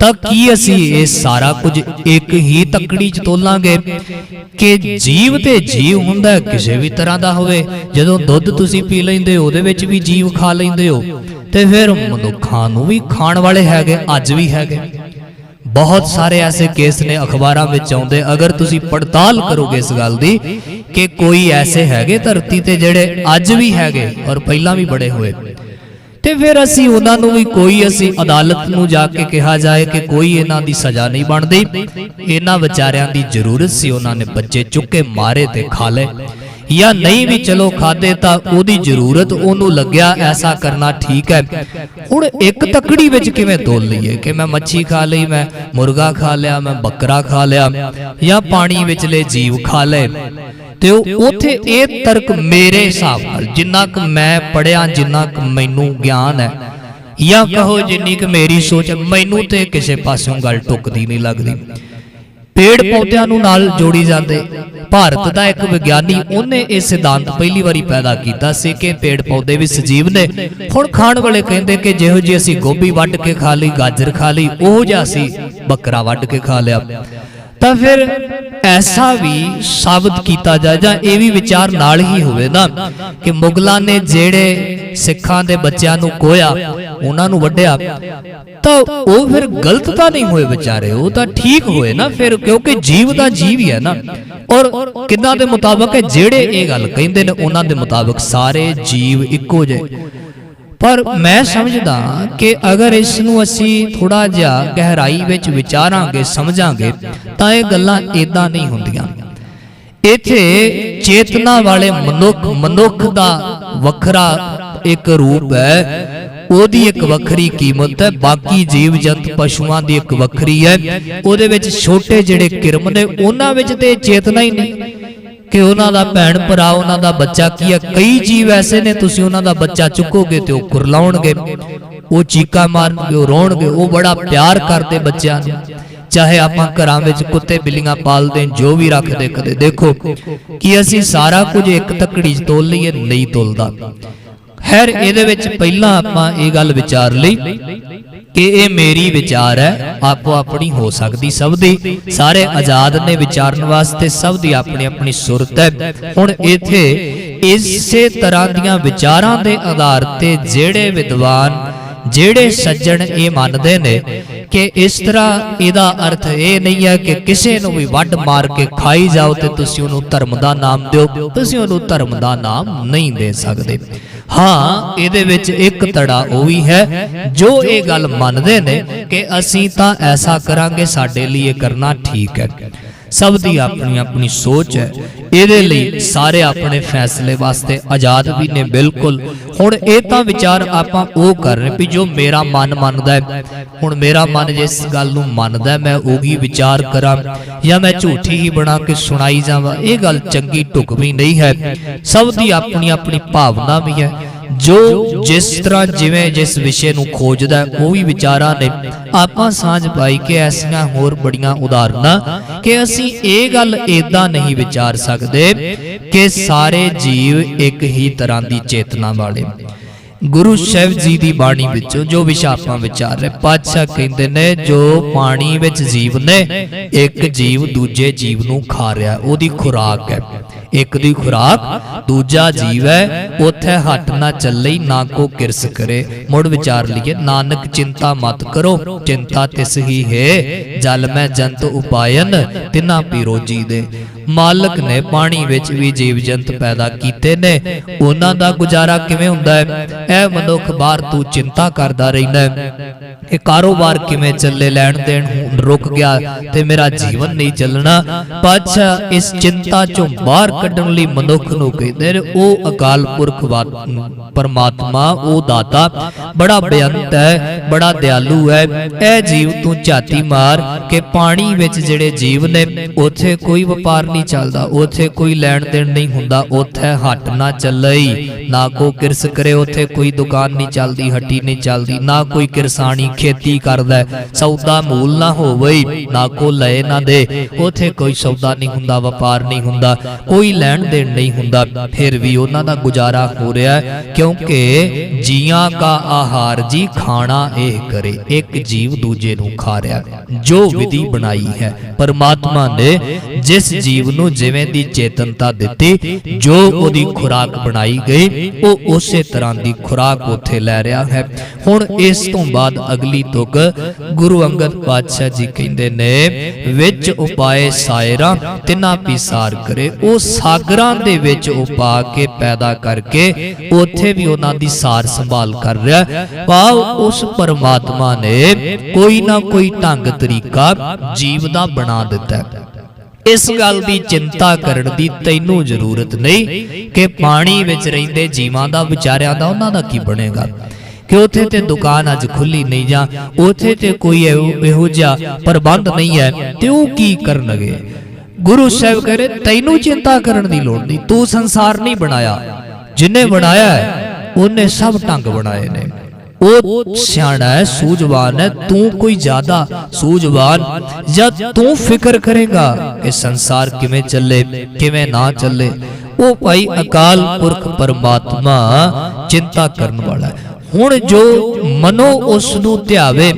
ਤਾਂ ਕੀ ਅਸੀਂ ਇਹ ਸਾਰਾ ਕੁਝ ਇੱਕ ਹੀ ਤੱਕੜੀ ਚ ਤੋਲਾਂਗੇ ਕਿ ਜੀਵ ਤੇ ਜੀਵ ਹੁੰਦਾ ਕਿਸੇ ਵੀ ਤਰ੍ਹਾਂ ਦਾ ਹੋਵੇ। ਜਦੋਂ ਦੁੱਧ ਤੁਸੀਂ ਪੀ ਲੈਂਦੇ ਹੋ, ਉਹਦੇ ਵਿੱਚ ਵੀ ਜੀਵ ਖਾ ਲੈਂਦੇ ਹੋ, ਤੇ ਫਿਰ ਮਨੁੱਖਾਂ ਨੂੰ ਵੀ ਖਾਣ ਵਾਲੇ ਹੈਗੇ, ਅੱਜ ਵੀ ਹੈਗੇ। ਬਹੁਤ ਸਾਰੇ ਐਸੇ ਕੇਸ ਨੇ ਅਖਬਾਰਾਂ ਵਿੱਚ ਆਉਂਦੇ। ਅਗਰ ਤੁਸੀਂ ਪੜਤਾਲ ਕਰੋਗੇ ਇਸ ਗੱਲ ਦੀ ਕਿ ਕੋਈ ਐਸੇ ਹੈਗੇ ਧਰਤੀ ਤੇ ਜਿਹੜੇ ਅੱਜ ਵੀ ਹੈਗੇ ਔਰ ਪਹਿਲਾਂ ਵੀ ਬੜੇ ਹੋਏ। ਤੇ ਫਿਰ ਅਸੀਂ ਉਹਨਾਂ ਨੂੰ ਵੀ ਕੋਈ ਅਸੀਂ ਅਦਾਲਤ ਨੂੰ ਜਾ ਕੇ ਕਿਹਾ ਜਾਏ ਕਿ ਕੋਈ ਇਹਨਾਂ ਦੀ ਸਜ਼ਾ ਨਹੀਂ ਬਣਦੀ। ਇਹਨਾਂ ਵਿਚਾਰਿਆਂ ਦੀ ਜ਼ਰੂਰਤ ਸੀ ਉਹਨਾਂ ਨੇ ਬੱਚੇ ਚੁੱਕੇ ਮਾਰੇ ਤੇ ਖਾ ਲਏ। ਜਾਂ ਨਹੀਂ ਵੀ ਚਲੋ ਖਾਦੇ ਤਾਂ ਉਹਦੀ ਜ਼ਰੂਰਤ ਉਹਨੂੰ ਲੱਗਿਆ, ਐਸਾ ਕਰਨਾ ਠੀਕ ਹੈ। ਹੁਣ ਇੱਕ ਤਕੜੀ ਵਿੱਚ ਕਿਵੇਂ ਤੋਲ ਲਈਏ ਕਿ ਮੈਂ ਮੱਛੀ ਖਾ ਲਈ, ਮੈਂ ਮੁਰਗਾ ਖਾ ਲਿਆ, ਮੈਂ ਬੱਕਰਾ ਖਾ ਲਿਆ ਜਾਂ ਪਾਣੀ ਵਿਚਲੇ ਜੀਵ ਖਾ ਲਏ। ਤੇ ਉਹ ਉਥੇ ਇਹ ਤਰਕ ਮੇਰੇ ਹਿਸਾਬ ਨਾਲ ਜਿੰਨਾ ਕੁ ਮੈਂ ਪੜਿਆ ਜਿੰਨਾ ਕੁ ਮੈਨੂੰ ਗਿਆਨ ਹੈ, ਜਾਂ ਕਹੋ ਜਿੰਨੀ ਕੁ ਮੇਰੀ ਸੋਚ ਮੈਨੂੰ ਤੇ ਕਿਸੇ ਪਾਸਿਓਂ ਗੱਲ ਟੁੱਕਦੀ ਨਹੀਂ ਲੱਗਦੀ। ਪੇੜ ਪੌਦਿਆਂ ਨੂੰ ਨਾਲ ਜੋੜੀ ਜਾਂਦੇ ਭਾਰਤ ਦਾ ਇੱਕ ਵਿਗਿਆਨੀ ਉਹਨੇ ਇਹ ਸਿਧਾਂਤ ਪਹਿਲੀ ਵਾਰੀ ਪੈਦਾ ਕੀਤਾ ਸੀ ਕਿ ਪੇੜ ਪੌਦੇ ਵੀ ਸਜੀਵ ਨੇ ਹੁਣ ਖਾਣ ਵਾਲੇ ਕਹਿੰਦੇ ਕਿ ਜਿਹੋ ਜਿਹੀ ਅਸੀਂ ਗੋਭੀ ਵੱਢ ਕੇ ਖਾ ਲਈ ਗਾਜਰ ਖਾ ਲਈ ਉਹ ਜਿਹਾ ਅਸੀਂ ਬੱਕਰਾ ਵੱਢ ਕੇ ਖਾ ਲਿਆ। ਤਾਂ ਫਿਰ ਐਸਾ ਵੀ ਸਾਬਤ ਕੀਤਾ ਜਾਏ ਜਾਂ ਇਹ ਵੀ ਵਿਚਾਰ ਨਾਲ ਹੀ ਹੋਵੇ ਨਾ ਕਿ ਮੁਗਲਾਂ ਨੇ ਜਿਹੜੇ ਸਿੱਖਾਂ ਦੇ ਬੱਚਿਆਂ ਨੂੰ ਕੋਇਆ ਉਹਨਾਂ ਨੂੰ ਵੱਢਿਆ। ਤਾਂ ਉਹ ਫਿਰ ਗਲਤ ਤਾਂ ਨਹੀਂ ਹੋਏ ਵਿਚਾਰੇ, ਉਹ ਤਾਂ ਠੀਕ ਹੋਏ ਨਾ ਫਿਰ, ਕਿਉਂਕਿ ਜੀਵ ਦਾ ਜੀਵ ਹੀ ਹੈ ਨਾ। ਔਰ ਕਿੰਨਾ ਦੇ ਮੁਤਾਬਕ ਹੈ? ਜਿਹੜੇ ਇਹ ਗੱਲ ਕਹਿੰਦੇ ਨੇ, ਉਹਨਾਂ ਦੇ ਮੁਤਾਬਕ ਸਾਰੇ ਜੀਵ ਇੱਕੋ ਜਿਹੇ। ਪਰ ਮੈਂ ਸਮਝਦਾ ਕਿ ਅਗਰ ਇਸ ਨੂੰ ਅਸੀਂ ਥੋੜਾ ਜਿਹਾ ਗਹਿਰਾਈ ਵਿੱਚ ਵਿਚਾਰਾਂਗੇ, ਸਮਝਾਂਗੇ, ਤਾਂ ਇਹ ਗੱਲਾਂ ਇਦਾਂ ਨਹੀਂ ਹੁੰਦੀਆਂ। ਇੱਥੇ ਚੇਤਨਾ ਵਾਲੇ ਮਨੁੱਖ ਮਨੁੱਖ ਦਾ ਵੱਖਰਾ ਇੱਕ ਰੂਪ ਹੈ। ਉਹਦੀ ਇੱਕ ਵੱਖਰੀ ਕੀਮਤ ਹੈ, ਬਾਕੀ ਜੀਵ ਜੰਤ ਪਸ਼ੂਆਂ ਦੀ ਇੱਕ ਵੱਖਰੀ ਹੈ। ਉਹਦੇ ਵਿੱਚ ਛੋਟੇ ਜਿਹੜੇ ਕਿਰਮ ਨੇ, ਉਹਨਾਂ ਵਿੱਚ ਤੇ ਚੇਤਨਾ ਹੀ ਨਹੀਂ ਕਿ ਉਹਨਾਂ ਦਾ ਭੈਣ ਭਰਾ, ਉਹਨਾਂ ਦਾ ਬੱਚਾ ਕੀ ਹੈ। ਕਈ ਜੀਵ ਐਸੇ ਨੇ, ਤੁਸੀਂ ਉਹਨਾਂ ਦਾ ਬੱਚਾ ਚੁੱਕੋਗੇ ਤੇ ਉਹ ਕੁਰਲਾਉਣਗੇ। ਉਹ ਚੀਕਾਂ ਮਾਰਨਗੇ, ਉਹ ਰੋਣਗੇ, ਉਹ ਬੜਾ ਪਿਆਰ ਕਰਦੇ ਬੱਚਿਆਂ ਨੂੰ। ਚਾਹੇ ਆਪਾਂ ਘਰਾਂ ਵਿੱਚ ਕੁੱਤੇ ਬਿੱਲੀਆਂ ਪਾਲਦੇ, ਜੋ ਵੀ ਰੱਖਦੇ, ਕਦੇ ਦੇਖੋ ਕਿ ਅਸੀਂ ਸਾਰਾ ਕੁਝ ਇੱਕ ਤੱਕੜੀ 'ਚ ਤੋਲ ਲਈਏ, ਨਹੀਂ ਤੋਲਦਾ। ਖੈਰ, ਇਹਦੇ ਵਿੱਚ ਪਹਿਲਾਂ ਆਪਾਂ ਇਹ ਗੱਲ ਵਿਚਾਰ ਲਈ ਕਿ ਇਹ ਮੇਰੀ ਵਿਚਾਰ ਹੈ, ਆਪੋ ਆਪਣੀ ਹੋ ਸਕਦੀ ਸਭ ਦੀ। ਸਾਰੇ ਆਜ਼ਾਦ ਨੇ ਵਿਚਾਰਨ ਵਾਸਤੇ ਸਭ ਦੀ ਆਪਣੀ ਆਪਣੀ ਸੁਰਤ ਹੈ। ਹੁਣ ਇੱਥੇ ਇਸੇ ਤਰ੍ਹਾਂ ਦੀਆਂ ਵਿਚਾਰਾਂ ਦੇ ਆਧਾਰ ਤੇ ਜਿਹੜੇ ਵਿਦਵਾਨ, ਜਿਹੜੇ ਸੱਜਣ ਇਹ ਮੰਨਦੇ ਨੇ ਕਿ ਇਸ ਤਰ੍ਹਾਂ ਇਹਦਾ ਅਰਥ ਇਹ ਨਹੀਂ ਹੈ ਕਿ ਕਿਸੇ ਨੂੰ ਵੀ ਵੱਢ ਮਾਰ ਕੇ ਖਾਈ ਜਾਓ ਤੇ ਤੁਸੀਂ ਉਹਨੂੰ ਧਰਮ ਦਾ ਨਾਮ ਦਿਓ। ਤੁਸੀਂ ਉਹਨੂੰ ਧਰਮ ਦਾ ਨਾਮ ਨਹੀਂ ਦੇ ਸਕਦੇ। ਹਾਂ, ਇਹਦੇ ਵਿੱਚ ਇੱਕ ਤੜਾ ਉਹ ਵੀ ਹੈ, ਜੋ ਇਹ ਗੱਲ ਮੰਨਦੇ ਨੇ ਕਿ ਅਸੀਂ ਤਾਂ ਐਸਾ ਕਰਾਂਗੇ, ਸਾਡੇ ਲਈ ਇਹ ਕਰਨਾ ਠੀਕ ਹੈ। ਸਭ ਦੀ ਆਪਣੀ ਆਪਣੀ ਸੋਚ ਹੈ। ਇਹਦੇ ਲਈ ਸਾਰੇ ਆਪਣੇ ਫੈਸਲੇ ਵਾਸਤੇ ਆਜ਼ਾਦ ਵੀ ਨੇ ਬਿਲਕੁਲ। ਹੁਣ ਇਹ ਤਾਂ ਵਿਚਾਰ ਆਪਾਂ ਉਹ ਕਰ ਰਹੇ ਵੀ ਜੋ ਮੇਰਾ ਮਨ ਮੰਨਦਾ ਹੈ। ਹੁਣ ਮੇਰਾ ਮਨ ਜਿਸ ਗੱਲ ਨੂੰ ਮੰਨਦਾ ਮੈਂ ਉਹੀ ਵਿਚਾਰ ਕਰਾਂ ਜਾਂ ਮੈਂ ਝੂਠੀ ਹੀ ਬਣਾ ਕੇ ਸੁਣਾਈ ਜਾਵਾਂ ਇਹ ਗੱਲ ਚੰਗੀ ਢੁਕਵੀਂ ਨਹੀਂ ਹੈ। ਸਭ ਦੀ ਆਪਣੀ ਆਪਣੀ ਭਾਵਨਾ ਵੀ ਹੈ। ਜੋ ਜਿਸ ਤਰ੍ਹਾਂ ਜਿਵੇਂ ਜਿਸ ਵਿਸ਼ੇ ਨੂੰ ਖੋਜਦਾ ਉਹ ਵੀ ਵਿਚਾਰਾਂ ਨੇ। ਆਪਾਂ ਸਾਂਝ ਪਾਈ ਕਿ ਐਸੀਆਂ ਹੋਰ ਬੜੀਆਂ ਉਦਾਹਰਨਾਂ ਕਿ ਅਸੀਂ ਇਹ ਗੱਲ ਏਦਾਂ ਨਹੀਂ ਵਿਚਾਰ ਸਕਦੇ ਕਿ ਸਾਰੇ ਜੀਵ ਇੱਕ ਹੀ ਤਰ੍ਹਾਂ ਦੀ ਚੇਤਨਾ ਵਾਲੇ। ਗੁਰੂ ਸਾਹਿਬ ਜੀ ਦੀ ਬਾਣੀ ਵਿੱਚੋਂ ਜੋ ਵਿਸ਼ਾ ਆਪਾਂ ਵਿਚਾਰ ਰਹੇ, ਪਾਤਸ਼ਾਹ ਕਹਿੰਦੇ ਨੇ, ਜੋ ਪਾਣੀ ਵਿੱਚ ਜੀਵ ਨੇ, ਇੱਕ ਜੀਵ ਦੂਜੇ ਜੀਵ ਨੂੰ ਖਾ ਰਿਹਾ, ਉਹਦੀ ਖੁਰਾਕ ਹੈ। ਇੱਕ ਦੀ ਖੁਰਾਕ, ਦੂਜਾ ਜੀਵ ਹੈ, ਉਥੇ ਹੱਟ ਨਾ ਚੱਲੇ, ਨਾ ਕੋ ਕਿਰਸ ਕਰੇ। ਮੁੜ ਵਿਚਾਰ ਲਈਏ, ਨਾਨਕ ਚਿੰਤਾ ਮਤ ਕਰੋ, ਚਿੰਤਾ ਤਿਸ ਹੀ ਹੈ, ਜਲ ਮੈਂ ਜੰਤ ਉਪਾਇਨ, ਤਿਨਾ ਪੀਰੋਜੀ ਦੇ। ਮਾਲਕ ਨੇ ਪਾਣੀ ਵਿੱਚ ਵੀ ਜੀਵ ਜੰਤ ਪੈਦਾ ਕੀਤੇ ਨੇ। ਉਹਨਾਂ ਦਾ ਗੁਜ਼ਾਰਾ ਕਿਵੇਂ ਹੁੰਦਾ ਹੈ? ਇਹ ਮਨੁੱਖ ਬਾਹਰ ਤੂੰ ਚਿੰਤਾ ਕਰਦਾ ਰਹਿੰਦਾ ਹੈ। ਕਿ ਕਾਰੋਬਾਰ ਕਿਵੇਂ ਚੱਲੇ? ਲੈਣ ਦੇਣ ਰੁਕ ਗਿਆ ਤੇ ਮੇਰਾ ਜੀਵਨ ਨਹੀਂ ਚੱਲਣਾ। ਪਾਛਾ ਇਸ ਚਿੰਤਾ ਚੋਂ ਬਾਹਰ ਕੱਢਣ ਲਈ ਮਨੁੱਖ ਨੂੰ ਕਹਿੰਦੇ ਨੇ, ਉਹ ਅਕਾਲ ਪੁਰਖ ਪਰਮਾਤਮਾ, ਉਹ ਦਾਤਾ। ਬੜਾ ਬੇਅੰਤ ਹੈ, ਬੜਾ ਦਿਆਲੂ ਹੈ। ਇਹ ਜੀਵ ਤੂੰ ਝਾਤੀ ਮਾਰ ਕਿ ਪਾਣੀ ਵਿੱਚ ਜਿਹੜੇ ਜੀਵ ਨੇ, ਉੱਥੇ ਕੋਈ ਵਪਾਰ ਨਹੀਂ ਚੱਲਦਾ। ਉੱਥੇ ਕੋਈ ਲੈਣ ਦੇਣ ਨਹੀਂ ਹੁੰਦਾ। ਉੱਥੇ ਹੱਟ ਨਾ ਚੱਲਈ। ਨਾ ਕੋ ਕਿਰਸ ਕਰੇ। ਉੱਥੇ ਕੋਈ ਦੁਕਾਨ ਨਹੀਂ ਚੱਲਦੀ, ਹੱਟੀ ਨਹੀਂ ਚੱਲਦੀ। ਨਾ ਕੋਈ ਕਿਰਸਾਨੀ ਖੇਤੀ ਕਰਦਾ। ਸੌਦਾ ਮੂਲ ਨਾ ਹੋਵੇ ਨਾ ਕੋ ਲਏ ਨਾ ਦੇ। ਉੱਥੇ ਕੋਈ ਸੌਦਾ ਨਹੀਂ ਹੁੰਦਾ, ਵਪਾਰ ਨਹੀਂ ਹੁੰਦਾ। ਕੋਈ ਲੈਣ ਦੇਣ ਨਹੀਂ ਹੁੰਦਾ। ਫਿਰ ਵੀ ਉਹਨਾਂ ਦਾ ਗੁਜ਼ਾਰਾ ਹੋ ਰਿਹਾ ਕਿਉਂਕਿ ਜੀਆਂ ਦਾ ਆਹਾਰ ਜੀ ਖਾਣਾ ਇਹ ਕਰੇ। ਇੱਕ ਜੀਵ ਦੂਜੇ ਨੂੰ ਖਾ ਰਿਹਾ। ਜੋ ਵਿਧੀ ਬਣਾਈ ਹੈ। ਪਰਮਾਤਮਾ ਨੇ ਜਿਸ ਜੀਵ ਨੂੰ ਜਿਵੇਂ ਦੀ ਚੇਤਨਤਾ ਦਿੱਤੀ, ਜੋ ਉਹਦੀ ਖੁਰਾਕ ਬਣਾਈ ਗਈ, ਉਹ ਉਸੇ ਤਰ੍ਹਾਂ ਦੀ ਖੁਰਾਕ ਉੱਥੇ ਲੈ ਰਿਹਾ ਹੈ। ਹੁਣ ਇਸ ਤੋਂ ਬਾਅਦ ਅਗਲੀ ਤੁਕ ਗੁਰੂ ਅੰਗਦ ਪਾਤਸ਼ਾਹ ਜੀ ਕਹਿੰਦੇ ਨੇ, ਵਿੱਚ ਉਪਾਏ ਸਾਇਰਾ, ਤਿਨਾ ਪਿਸਾਰ ਕਰੇ। ਉਹ ਸਾਗਰਾਂ ਦੇ ਵਿੱਚ ਉਪਾ ਕੇ ਪੈਦਾ ਕਰਕੇ ਉੱਥੇ ਵੀ ਉਹਨਾਂ ਦੀ ਸਾਰ ਸੰਭਾਲ ਕਰ ਰਿਹਾ ਭਾਵ ਉਸ ਪਰਮਾਤਮਾ ਨੇ ਕੋਈ ਨਾ ਕੋਈ ਢੰਗ ਤਰੀਕਾ ਜੀਵ ਦਾ ਬਣਾ ਦਿੱਤਾ ਇਸ ਗੱਲ ਦੀ ਚਿੰਤਾ ਕਰਨ ਦੀ ਤੈਨੂੰ ਜ਼ਰੂਰਤ ਨਹੀਂ ਕਿ ਪਾਣੀ ਵਿੱਚ ਰਹਿੰਦੇ ਜੀਵਾਂ ਦਾ, ਵਿਚਾਰਿਆਂ ਦਾ, ਉਹਨਾਂ ਦਾ ਕੀ ਬਣੇਗਾ? ਕਿ ਉਥੇ ਤੇ ਦੁਕਾਨ ਅੱਜ ਖੁੱਲੀ ਨਹੀਂ ਜਾਂ ਉਥੇ ਤੇ ਕੋਈ ਇਹੋ ਇਹੋ ਜਿਹਾ ਪ੍ਰਬੰਧ ਨਹੀਂ ਹੈ, ਤੇ ਉਹ ਕੀ ਕਰਨਗੇ? ਗੁਰੂ ਸਾਹਿਬ ਕਹ ਰਹੇ, ਤੈਨੂੰ ਚਿੰਤਾ ਕਰਨ ਦੀ ਲੋੜ ਨਹੀਂ, ਤੂੰ ਸੰਸਾਰ ਨਹੀਂ ਬਣਾਇਆ। ਜਿਨੇ ਬਣਾਇਆ ਉਹਨੇ ਸਭ ਢੰਗ ਬਣਾਏ ਨੇ। ਉਹ ਸਿਆਣਾ ਹੈ, ਸੂਝਵਾਨ ਹੈ, ਤੂੰ ਕੋਈ ਜ਼ਿਆਦਾ ਸੂਝਵਾਨ ਜਦ ਤੂੰ ਫਿਕਰ ਕਰੇਗਾ ਕਿ ਸੰਸਾਰ ਕਿਵੇਂ ਚੱਲੇ, ਕਿਵੇਂ ਨਾ ਚੱਲੇ। ਉਹ ਭਾਈ ਅਕਾਲ ਪੁਰਖ ਪਰਮਾਤਮਾ ਚਿੰਤਾ ਕਰਨ ਵਾਲਾ ਹੈ। ਹੁਣ ਜੋ ਮਨੋ ਉਸ ਨੂੰ ਧਿਆਵੇ,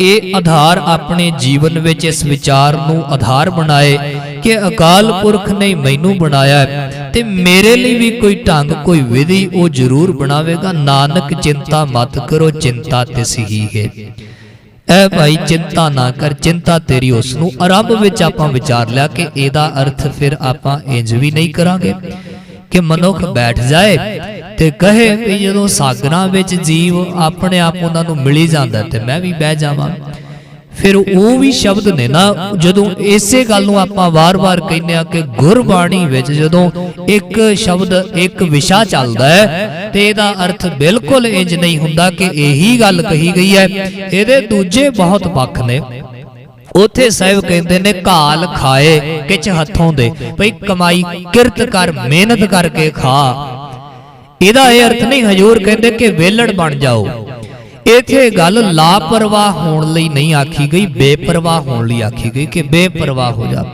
ਇਹ ਆਧਾਰ ਆਪਣੇ ਜੀਵਨ ਵਿੱਚ ਇਸ ਵਿਚਾਰ ਨੂੰ ਆਧਾਰ ਬਣਾਏ ਕਿ ਅਕਾਲ ਪੁਰਖ ਨੇ ਮੈਨੂੰ ਬਣਾਇਆ ਤੇ ਮੇਰੇ ਲਈ ਵੀ ਕੋਈ ਢੰਗ, ਕੋਈ ਵਿਧੀ ਉਹ ਜ਼ਰੂਰ ਬਣਾਵੇਗਾ। ਨਾਨਕ, ਚਿੰਤਾ ਮਤ ਕਰੋ, ਚਿੰਤਾ ਤਿਸ ਹੀ ਹੈ। ਐ ਭਾਈ, ਚਿੰਤਾ ਨਾ ਕਰ, ਚਿੰਤਾ ਤੇਰੀ ਉਸ ਨੂੰ ਆਰੰਭ ਵਿੱਚ ਆਪਾਂ ਵਿਚਾਰ ਲਿਆ ਕਿ ਇਹਦਾ ਅਰਥ ਫਿਰ ਆਪਾਂ ਇੰਜ ਵੀ ਨਹੀਂ ਕਰਾਂਗੇ। ਕਿ ਮਨੁੱਖ ਬੈਠ ਜਾਏ ਤੇ ਕਹੇ ਵੀ ਜਦੋਂ ਸਾਗਰਾਂ ਵਿੱਚ ਜੀਵ ਆਪਣੇ ਆਪ ਉਹਨਾਂ ਨੂੰ ਮਿਲੀ ਜਾਂਦਾ ਤੇ ਮੈਂ ਵੀ ਬਹਿ ਜਾਵਾਂ। ਫਿਰ ਉਹ ਵੀ ਸ਼ਬਦ ਨੇ ਨਾ ਜਦੋਂ ਇਸੇ ਗੱਲ ਨੂੰ ਆਪਾਂ ਵਾਰ-ਵਾਰ ਕਹਿੰਦੇ ਆ ਕਿ ਗੁਰਬਾਣੀ ਵਿੱਚ ਜਦੋਂ ਇੱਕ ਸ਼ਬਦ ਇੱਕ ਵਿਸ਼ਾ ਚੱਲਦਾ ਹੈ ਤੇ ਇਹਦਾ ਅਰਥ ਬਿਲਕੁਲ ਇੰਜ ਨਹੀਂ ਹੁੰਦਾ ਕਿ ਇਹੀ ਗੱਲ ਕਹੀ ਗਈ ਹੈ। ਇਹਦੇ ਦੂਜੇ ਬਹੁਤ ਪੱਖ ਨੇ। ਉਥੇ ਸਾਹਿਬ ਕਹਿੰਦੇ ਨੇ ਘਾਲ ਖਾਏ ਕਿਛ ਹੱਥੋਂ ਦੇ। ਭਈ ਕਮਾਈ ਕਿਰਤ ਕਰ ਮਿਹਨਤ ਕਰਕੇ ਖਾ। ਇਹਦਾ ਇਹ ਅਰਥ ਨਹੀਂ ਹਜੂਰ ਕਹਿੰਦੇ ਕਿ ਵੇਲੜ ਬਣ ਜਾਓ। ਇਥੇ ਗੱਲ ਲਾਪਰਵਾਹ ਹੋਣ ਲਈ ਨਹੀਂ ਆਖੀ ਗਈ, ਬੇਪਰਵਾਹ ਹੋਣ ਲਈ ਆਖੀ ਗਈ ਕਿ ਬੇਪਰਵਾਹ ਹੋ ਜਾ।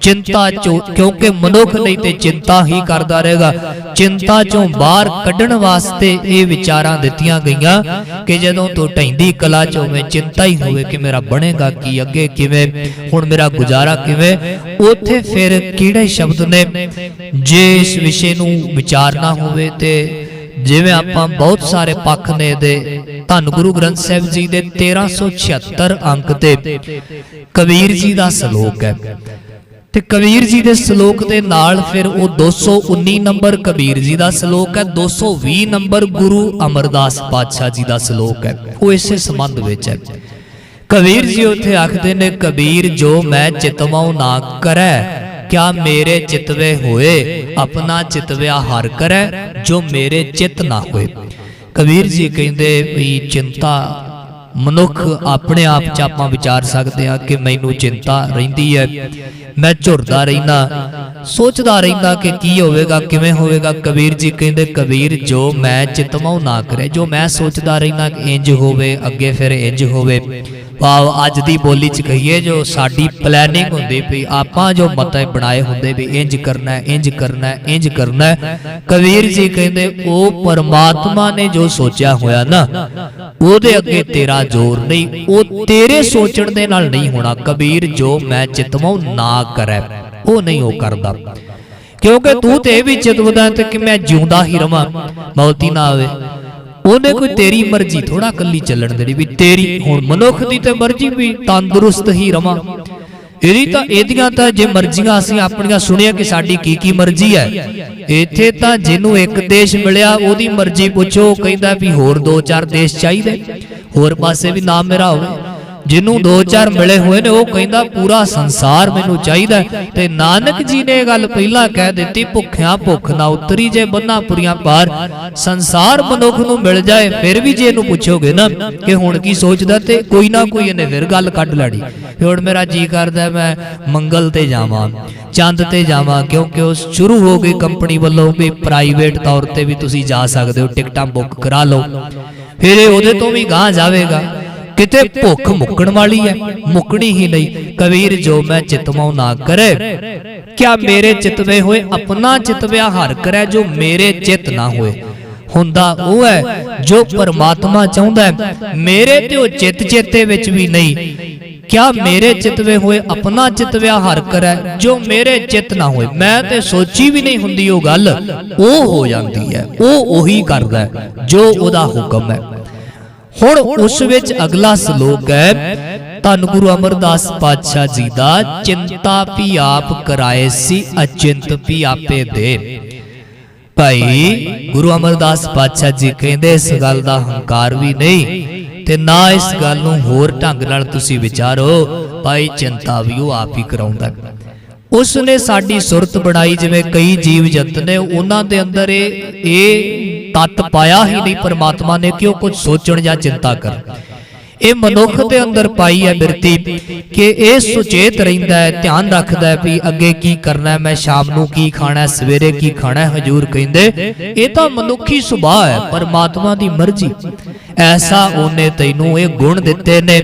ਚਿੰਤਾ ਕਿਉਂਕਿ ਮਨੁੱਖ ਨਹੀਂ ਤੇ ਚਿੰਤਾ ਹੀ ਕਰਦਾ ਰਹੇਗਾ। ਚਿੰਤਾ ਚੋਂ ਬਾਹਰ ਕੱਢਣ ਵਾਸਤੇ ਇਹ ਵਿਚਾਰਾਂ ਦਿੱਤੀਆਂ ਗਈਆਂ ਕਿ ਜਦੋਂ ਤੂੰ ਢੈਂਦੀ ਕਲਾ ਚੋਂ ਮੈਂ ਚਿੰਤਾ ਹੀ ਹੋਵੇ ਕਿ ਮੇਰਾ ਬਣੇਗਾ ਕੀ, ਅੱਗੇ ਕਿਵੇਂ, ਹੁਣ ਮੇਰਾ ਗੁਜ਼ਾਰਾ ਕਿਵੇਂ, ਉਥੇ ਫਿਰ ਕਿਹੜੇ ਸ਼ਬਦ ਨੇ? ਜੇ ਇਸ ਵਿਸ਼ੇ ਨੂੰ ਵਿਚਾਰਨਾ ਹੋਵੇ ਤੇ ਜਿਵੇਂ ਆਪਾਂ ਬਹੁਤ ਸਾਰੇ ਪੱਖ ਨੇ ਦੇ ਧੰਨ ਗੁਰੂ ਗ੍ਰੰਥ ਸਾਹਿਬ ਜੀ ਦੇ 1376 ਅੰਕ ਤੇ ਕਬੀਰ ਜੀ ਦਾ ਸ਼ਲੋਕ ਹੈ। ਤੇ ਕਬੀਰ ਜੀ ਦੇ ਸ਼ਲੋਕ ਦੇ ਨਾਲ ਫਿਰ ਉਹ 219 ਨੰਬਰ ਕਬੀਰ ਜੀ ਦਾ ਸ਼ਲੋਕ ਹੈ 220 ਨੰਬਰ ਗੁਰੂ ਅਮਰਦਾਸ ਪਾਤਸ਼ਾਹ ਜੀ ਦਾ ਸ਼ਲੋਕ ਹੈ। ਉਹ ਇਸੇ ਸੰਬੰਧ ਵਿੱਚ ਹੈ। ਕਬੀਰ ਜੀ ਉੱਥੇ ਆਖਦੇ ਨੇ ਕਬੀਰ ਜੋ ਮੈਂ ਚਿਤਵਾਉ ਨਾ ਕਰੈ ਕਿਆ ਮੇਰੇ ਚਿਤਵੇ ਹੋਏ? ਆਪਣਾ ਚਿਤਵਿਆ ਹਰ ਕਰੈ ਜੋ ਮੇਰੇ ਚਿਤ ਨਾ ਹੋਏ। ਕਬੀਰ ਜੀ ਕਹਿੰਦੇ ਵੀ ਚਿੰਤਾ, ਮਨੁੱਖ ਆਪਣੇ ਆਪ ਚ ਆਪਾਂ ਵਿਚਾਰ ਸਕਦੇ ਆ ਕਿ ਮੈਨੂੰ ਚਿੰਤਾ ਰਹਿੰਦੀ ਹੈ। ਮੈਂ ਝੁਰਦਾ ਰਹਿਣਾ ਸੋਚਦਾ ਰਹਿੰਦਾ ਕਿ ਕੀ ਹੋਵੇਗਾ, ਕਿਵੇਂ ਹੋਵੇਗਾ। ਕਬੀਰ ਜੀ ਕਹਿੰਦੇ, ਕਬੀਰ, ਜੋ ਮੈਂ ਚਿਤਮਾਉ ਨਾ ਕਰੇ, ਜੋ ਮੈਂ ਸੋਚਦਾ ਰਹਿਣਾ ਕਿ ਇੰਜ ਹੋਵੇ, ਅੱਗੇ ਫਿਰ ਇੰਜ ਹੋਵੇ। ਭਾਵ ਅੱਜ ਦੀ ਬੋਲੀ ਚ ਕਹੀਏ ਜੋ ਸਾਡੀ ਪਲੈਨਿੰਗ ਹੁੰਦੀ ਵੀ ਆਪਾਂ ਜੋ ਮਤੇ ਬਣਾਏ ਹੁੰਦੇ ਵੀ ਇੰਜ ਕਰਨਾ ਹੈ, ਇੰਜ ਕਰਨਾ ਹੈ, ਇੰਜ ਕਰਨਾ ਕਬੀਰ ਜੀ ਕਹਿੰਦੇ ਉਹ ਪਰਮਾਤਮਾ ਨੇ ਜੋ ਸੋਚਿਆ ਹੋਇਆ ਨਾ, ਉਹਦੇ ਅੱਗੇ ਤੇਰਾ ਜ਼ੋਰ ਨਹੀਂ, ਉਹ ਤੇਰੇ ਸੋਚਣ ਦੇ ਨਾਲ ਨਹੀਂ ਹੋਣਾ, ਕਬੀਰ ਜੋ ਮੈਂ ਚਿਤਵਾਉ ਨਾ ਕਰੈ, ਉਹ ਨਹੀਂ ਉਹ ਕਰਦਾ। ਕਿਉਂਕਿ ਤੂੰ ਤੇ ਇਹ ਵੀ ਚਿਤਵਦਾ ਤੇ ਕਿ ਮੈਂ ਜਿਉਂਦਾ ਹੀ ਰਵਾਂ, ਮੌਤੀ ਨਾ ਆਵੇ। ਉਹਨੇ ਕੋਈ ਤੇਰੀ ਮਰਜ਼ੀ ਥੋੜਾ ਕੱਲੀ ਚੱਲਣ ਦੇਣੀ ਵੀ ਤੇਰੀ ਹੁਣ ਮਨੁੱਖ ਦੀ ਤੇ ਮਰਜ਼ੀ ਵੀ ਤੰਦਰੁਸਤ ਹੀ ਰਵਾਂ। ਇਹਦੀ ਤਾਂ ਇਹਦੀਆਂ ਤਾਂ ਜੇ ਮਰਜ਼ੀਆਂ ਅਸੀਂ ਆਪਣੀਆਂ ਸੁਣੀਆਂ ਕਿ ਸਾਡੀ ਕੀ ਕੀ ਮਰਜ਼ੀ ਹੈ। ਇੱਥੇ ਤਾਂ ਜਿਹਨੂੰ ਇੱਕ ਦੇਸ਼ ਮਿਲਿਆ ਉਹਦੀ ਮਰਜ਼ੀ ਪੁੱਛੋ ਕਹਿੰਦਾ ਵੀ ਹੋਰ ਦੋ ਚਾਰ ਦੇਸ਼ ਚਾਹੀਦੇ। ਹੋਰ ਪਾਸੇ ਵੀ ਨਾਮ ਮੇਰਾ ਹੋਵੇ। ਜਿਹਨੂੰ ਦੋ ਚਾਰ ਮਿਲੇ ਹੋਏ ਨੇ ਉਹ ਕਹਿੰਦਾ ਪੂਰਾ ਸੰਸਾਰ ਮੈਨੂੰ ਚਾਹੀਦਾ। ਤੇ ਨਾਨਕ ਜੀ ਨੇ ਇਹ ਗੱਲ ਪਹਿਲਾਂ ਕਹਿ ਦਿੱਤੀ ਭੁੱਖਿਆਂ ਭੁੱਖ ਨਾ ਉਤਰੀ ਜੇ ਬੰਨਾ ਪੁਰੀਆਂ ਪਾਰ ਸੰਸਾਰ ਮਨੁੱਖ ਨੂੰ ਮਿਲ ਜਾਏ ਫਿਰ ਵੀ ਜੇ ਇਹਨੂੰ ਪੁੱਛੋਗੇ ਨਾ ਕਿ ਹੁਣ ਕੀ ਸੋਚਦਾ ਤੇ ਕੋਈ ਨਾ ਕੋਈ ਇਹਨੇ ਫਿਰ ਗੱਲ ਕੱਢ ਲੈਣੀ। ਹੁਣ ਮੇਰਾ ਜੀ ਕਰਦਾ ਮੈਂ ਮੰਗਲ ਤੇ ਜਾਵਾਂ ਚੰਦ ਤੇ ਜਾਵਾਂ ਕਿਉਂਕਿ ਉਹ ਸ਼ੁਰੂ ਹੋ ਗਈ ਕੰਪਨੀ ਵੱਲੋਂ ਵੀ ਪ੍ਰਾਈਵੇਟ ਤੌਰ ਤੇ ਵੀ ਤੁਸੀਂ ਜਾ ਸਕਦੇ ਹੋ ਟਿਕਟਾਂ ਬੁੱਕ ਕਰਾ ਲਓ। ਫਿਰ ਇਹ ਉਹਦੇ ਤੋਂ ਵੀ ਗਾਂ ਜਾਵੇਗਾ ਕਿਤੇ ਭੁੱਖ ਮੁੱਕਣ ਵਾਲੀ ਹੈ, ਮੁੱਕਣੀ ਹੀ ਨਹੀਂ। ਕਬੀਰ, ਜੋ ਮੈਂ ਚਿਤਮਾਉ ਨਾ ਕਰੇ, ਕਿਆ ਮੇਰੇ ਚਿਤਵੇ ਹੋਏ, ਆਪਣਾ ਚਿਤਵਿਆ ਹਰ ਕਰੈ, ਜੋ ਮੇਰੇ ਚਿਤ ਨਾ ਹੋਏ। ਹੁੰਦਾ ਉਹ ਹੈ, ਜੋ ਪਰਮਾਤਮਾ ਚਾਹੁੰਦਾ ਹੈ, ਮੇਰੇ ਤੇ ਉਹ ਚਿਤ ਚੇਤੇ ਵਿੱਚ ਵੀ ਨਹੀਂ। ਕਿਆ ਮੇਰੇ ਚਿਤਵੇ ਹੋਏ, ਆਪਣਾ ਚਿਤਵਿਆ ਹਰ ਕਰੈ, ਜੋ ਮੇਰੇ ਚਿਤ ਨਾ ਹੋਏ। ਮੈਂ ਤੇ ਸੋਚੀ ਵੀ ਨਹੀਂ ਹੁੰਦੀ ਉਹ ਗੱਲ। ਉਹ ਹੋ ਜਾਂਦੀ ਹੈ, ਉਹ ਉਹੀ ਕਰਦਾ ਜੋ ਉਹਦਾ ਹੁਕਮ ਹੈ। ਹੁਣ ਉਸ ਵਿੱਚ ਅਗਲਾ ਸ਼ਲੋਕ ਹੈ ਧੰਨ ਗੁਰੂ ਅਮਰਦਾਸ ਪਾਤਸ਼ਾਹ ਜੀ ਦਾ ਚਿੰਤਾ ਵੀ ਆਪ ਕਰਾਏ ਸੀ ਅਚਿੰਤ ਵੀ ਆਪੇ ਦੇ। ਭਾਈ ਗੁਰੂ ਅਮਰਦਾਸ ਪਾਤਸ਼ਾਹ ਜੀ ਕਹਿੰਦੇ ਇਸ ਗੱਲ ਦਾ ਹੰਕਾਰ ਵੀ ਨਹੀਂ ਤੇ ਨਾ ਇਸ ਗੱਲ ਨੂੰ ਹੋਰ ਢੰਗ ਨਾਲ ਤੁਸੀਂ ਵਿਚਾਰੋ। ਭਾਈ ਚਿੰਤਾ ਵੀ ਉਹ ਆਪ ਹੀ ਕਰਾਉਂਦਾ। ਉਸ ਨੇ ਸਾਡੀ ਸੁਰਤ ਬਣਾਈ, ਜਿਵੇਂ ਕਈ ਜੀਵ ਜੰਤ ਨੇ, ਉਹਨਾਂ ਦੇ ਅੰਦਰ ਇਹ ਇਹ ਤੱਤ ਪਾਇਆ ਹੀ ਨਹੀਂ ਪਰਮਾਤਮਾ ਨੇ ਕਿ ਉਹ ਕੁਝ ਸੋਚਣ ਜਾਂ ਚਿੰਤਾ ਕਰਨ। ਇਹ ਮਨੁੱਖ ਦੇ ਅੰਦਰ ਪਾਈ ਹੈ ਬਿਰਤੀ ਕਿ ਇਹ ਸੁਚੇਤ ਰਹਿੰਦਾ ਹੈ, ਧਿਆਨ ਰੱਖਦਾ ਹੈ ਵੀ ਅੱਗੇ ਕੀ ਕਰਨਾ ਹੈ, ਮੈਂ ਸ਼ਾਮ ਨੂੰ ਕੀ ਖਾਣਾ ਹੈ, ਸਵੇਰੇ ਕੀ ਖਾਣਾ ਹੈ, ਹਜੂਰ ਕਹਿੰਦੇ। ਇਹ ਤਾਂ ਮਨੁੱਖੀ ਸੁਭਾਅ ਹੈ, ਪਰਮਾਤਮਾ ਦੀ ਮਰਜ਼ੀ। ਐਸਾ ਉਹਨੇ ਤੈਨੂੰ ਇਹ ਗੁਣ ਦਿੱਤੇ ਨੇ।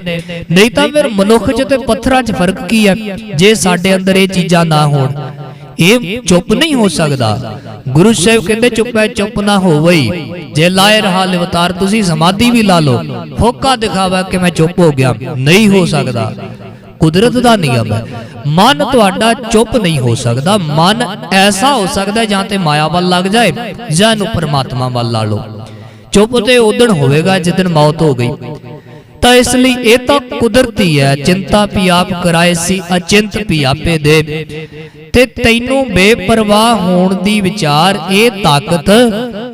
ਨਹੀਂ ਤਾਂ ਫਿਰ ਮਨੁੱਖ 'ਚ ਤੇ ਪੱਥਰਾਂ 'ਚ ਫ਼ਰਕ ਕੀ ਹੈ? ਜੇ ਸਾਡੇ ਅੰਦਰ ਇਹ ਚੀਜ਼ਾਂ ਨਾ ਹੋਣ, ਇਹ ਚੁੱਪ ਨਹੀਂ ਹੋ ਸਕਦਾ। ਗੁਰੂ ਸਾਹਿਬ ਕਹਿੰਦੇ, ਚੁੱਪੈ ਚੁੱਪ ਨਾ ਹੋਵਈ। ਜੇ ਲਾਏ ਰਹਾ ਲਿਵਤਾਰ ਤੁਸੀਂ ਸਮਾਧੀ ਵੀ ਲਾ ਲਓ ਫੋਕਾ ਦਿਖਾਵਾ ਕਿ ਮੈਂ ਚੁੱਪ ਹੋ ਗਿਆ। ਨਹੀਂ ਹੋ ਸਕਦਾ। ਕੁਦਰਤ ਦਾ ਨਿਯਮ ਹੈ। ਮਨ ਤੁਹਾਡਾ ਚੁੱਪ ਨਹੀਂ ਹੋ ਸਕਦਾ। ਮਨ ਐਸਾ ਹੋ ਸਕਦਾ ਜਾਂ ਤੇ ਮਾਇਆ ਵੱਲ ਲੱਗ ਜਾਏ, ਜਾਂ ਨੂੰ ਪਰਮਾਤਮਾ ਵੱਲ ਲਾ ਲਓ। ਚੁੱਪ ਤੇ ਉਦਣ ਹੋਵੇਗਾ, ਜਿੱਦਣ ਮੌਤ ਹੋ ਗਈ। ਤਾਂ ਇਸ ਲਈ ਇਹ ਤਾਂ ਕੁਦਰਤੀ ਹੈ, ਚਿੰਤਾ ਵੀ ਆਪ ਕਰਾਏ ਸੀ, ਅਚਿੰਤ ਵੀ ਆਪੇ ਦੇ। ਤੇ ਤੈਨੂੰ ਬੇਪਰਵਾਹ ਹੋਣ ਦੀ ਵਿਚਾਰ, ਇਹ ਤਾਕਤ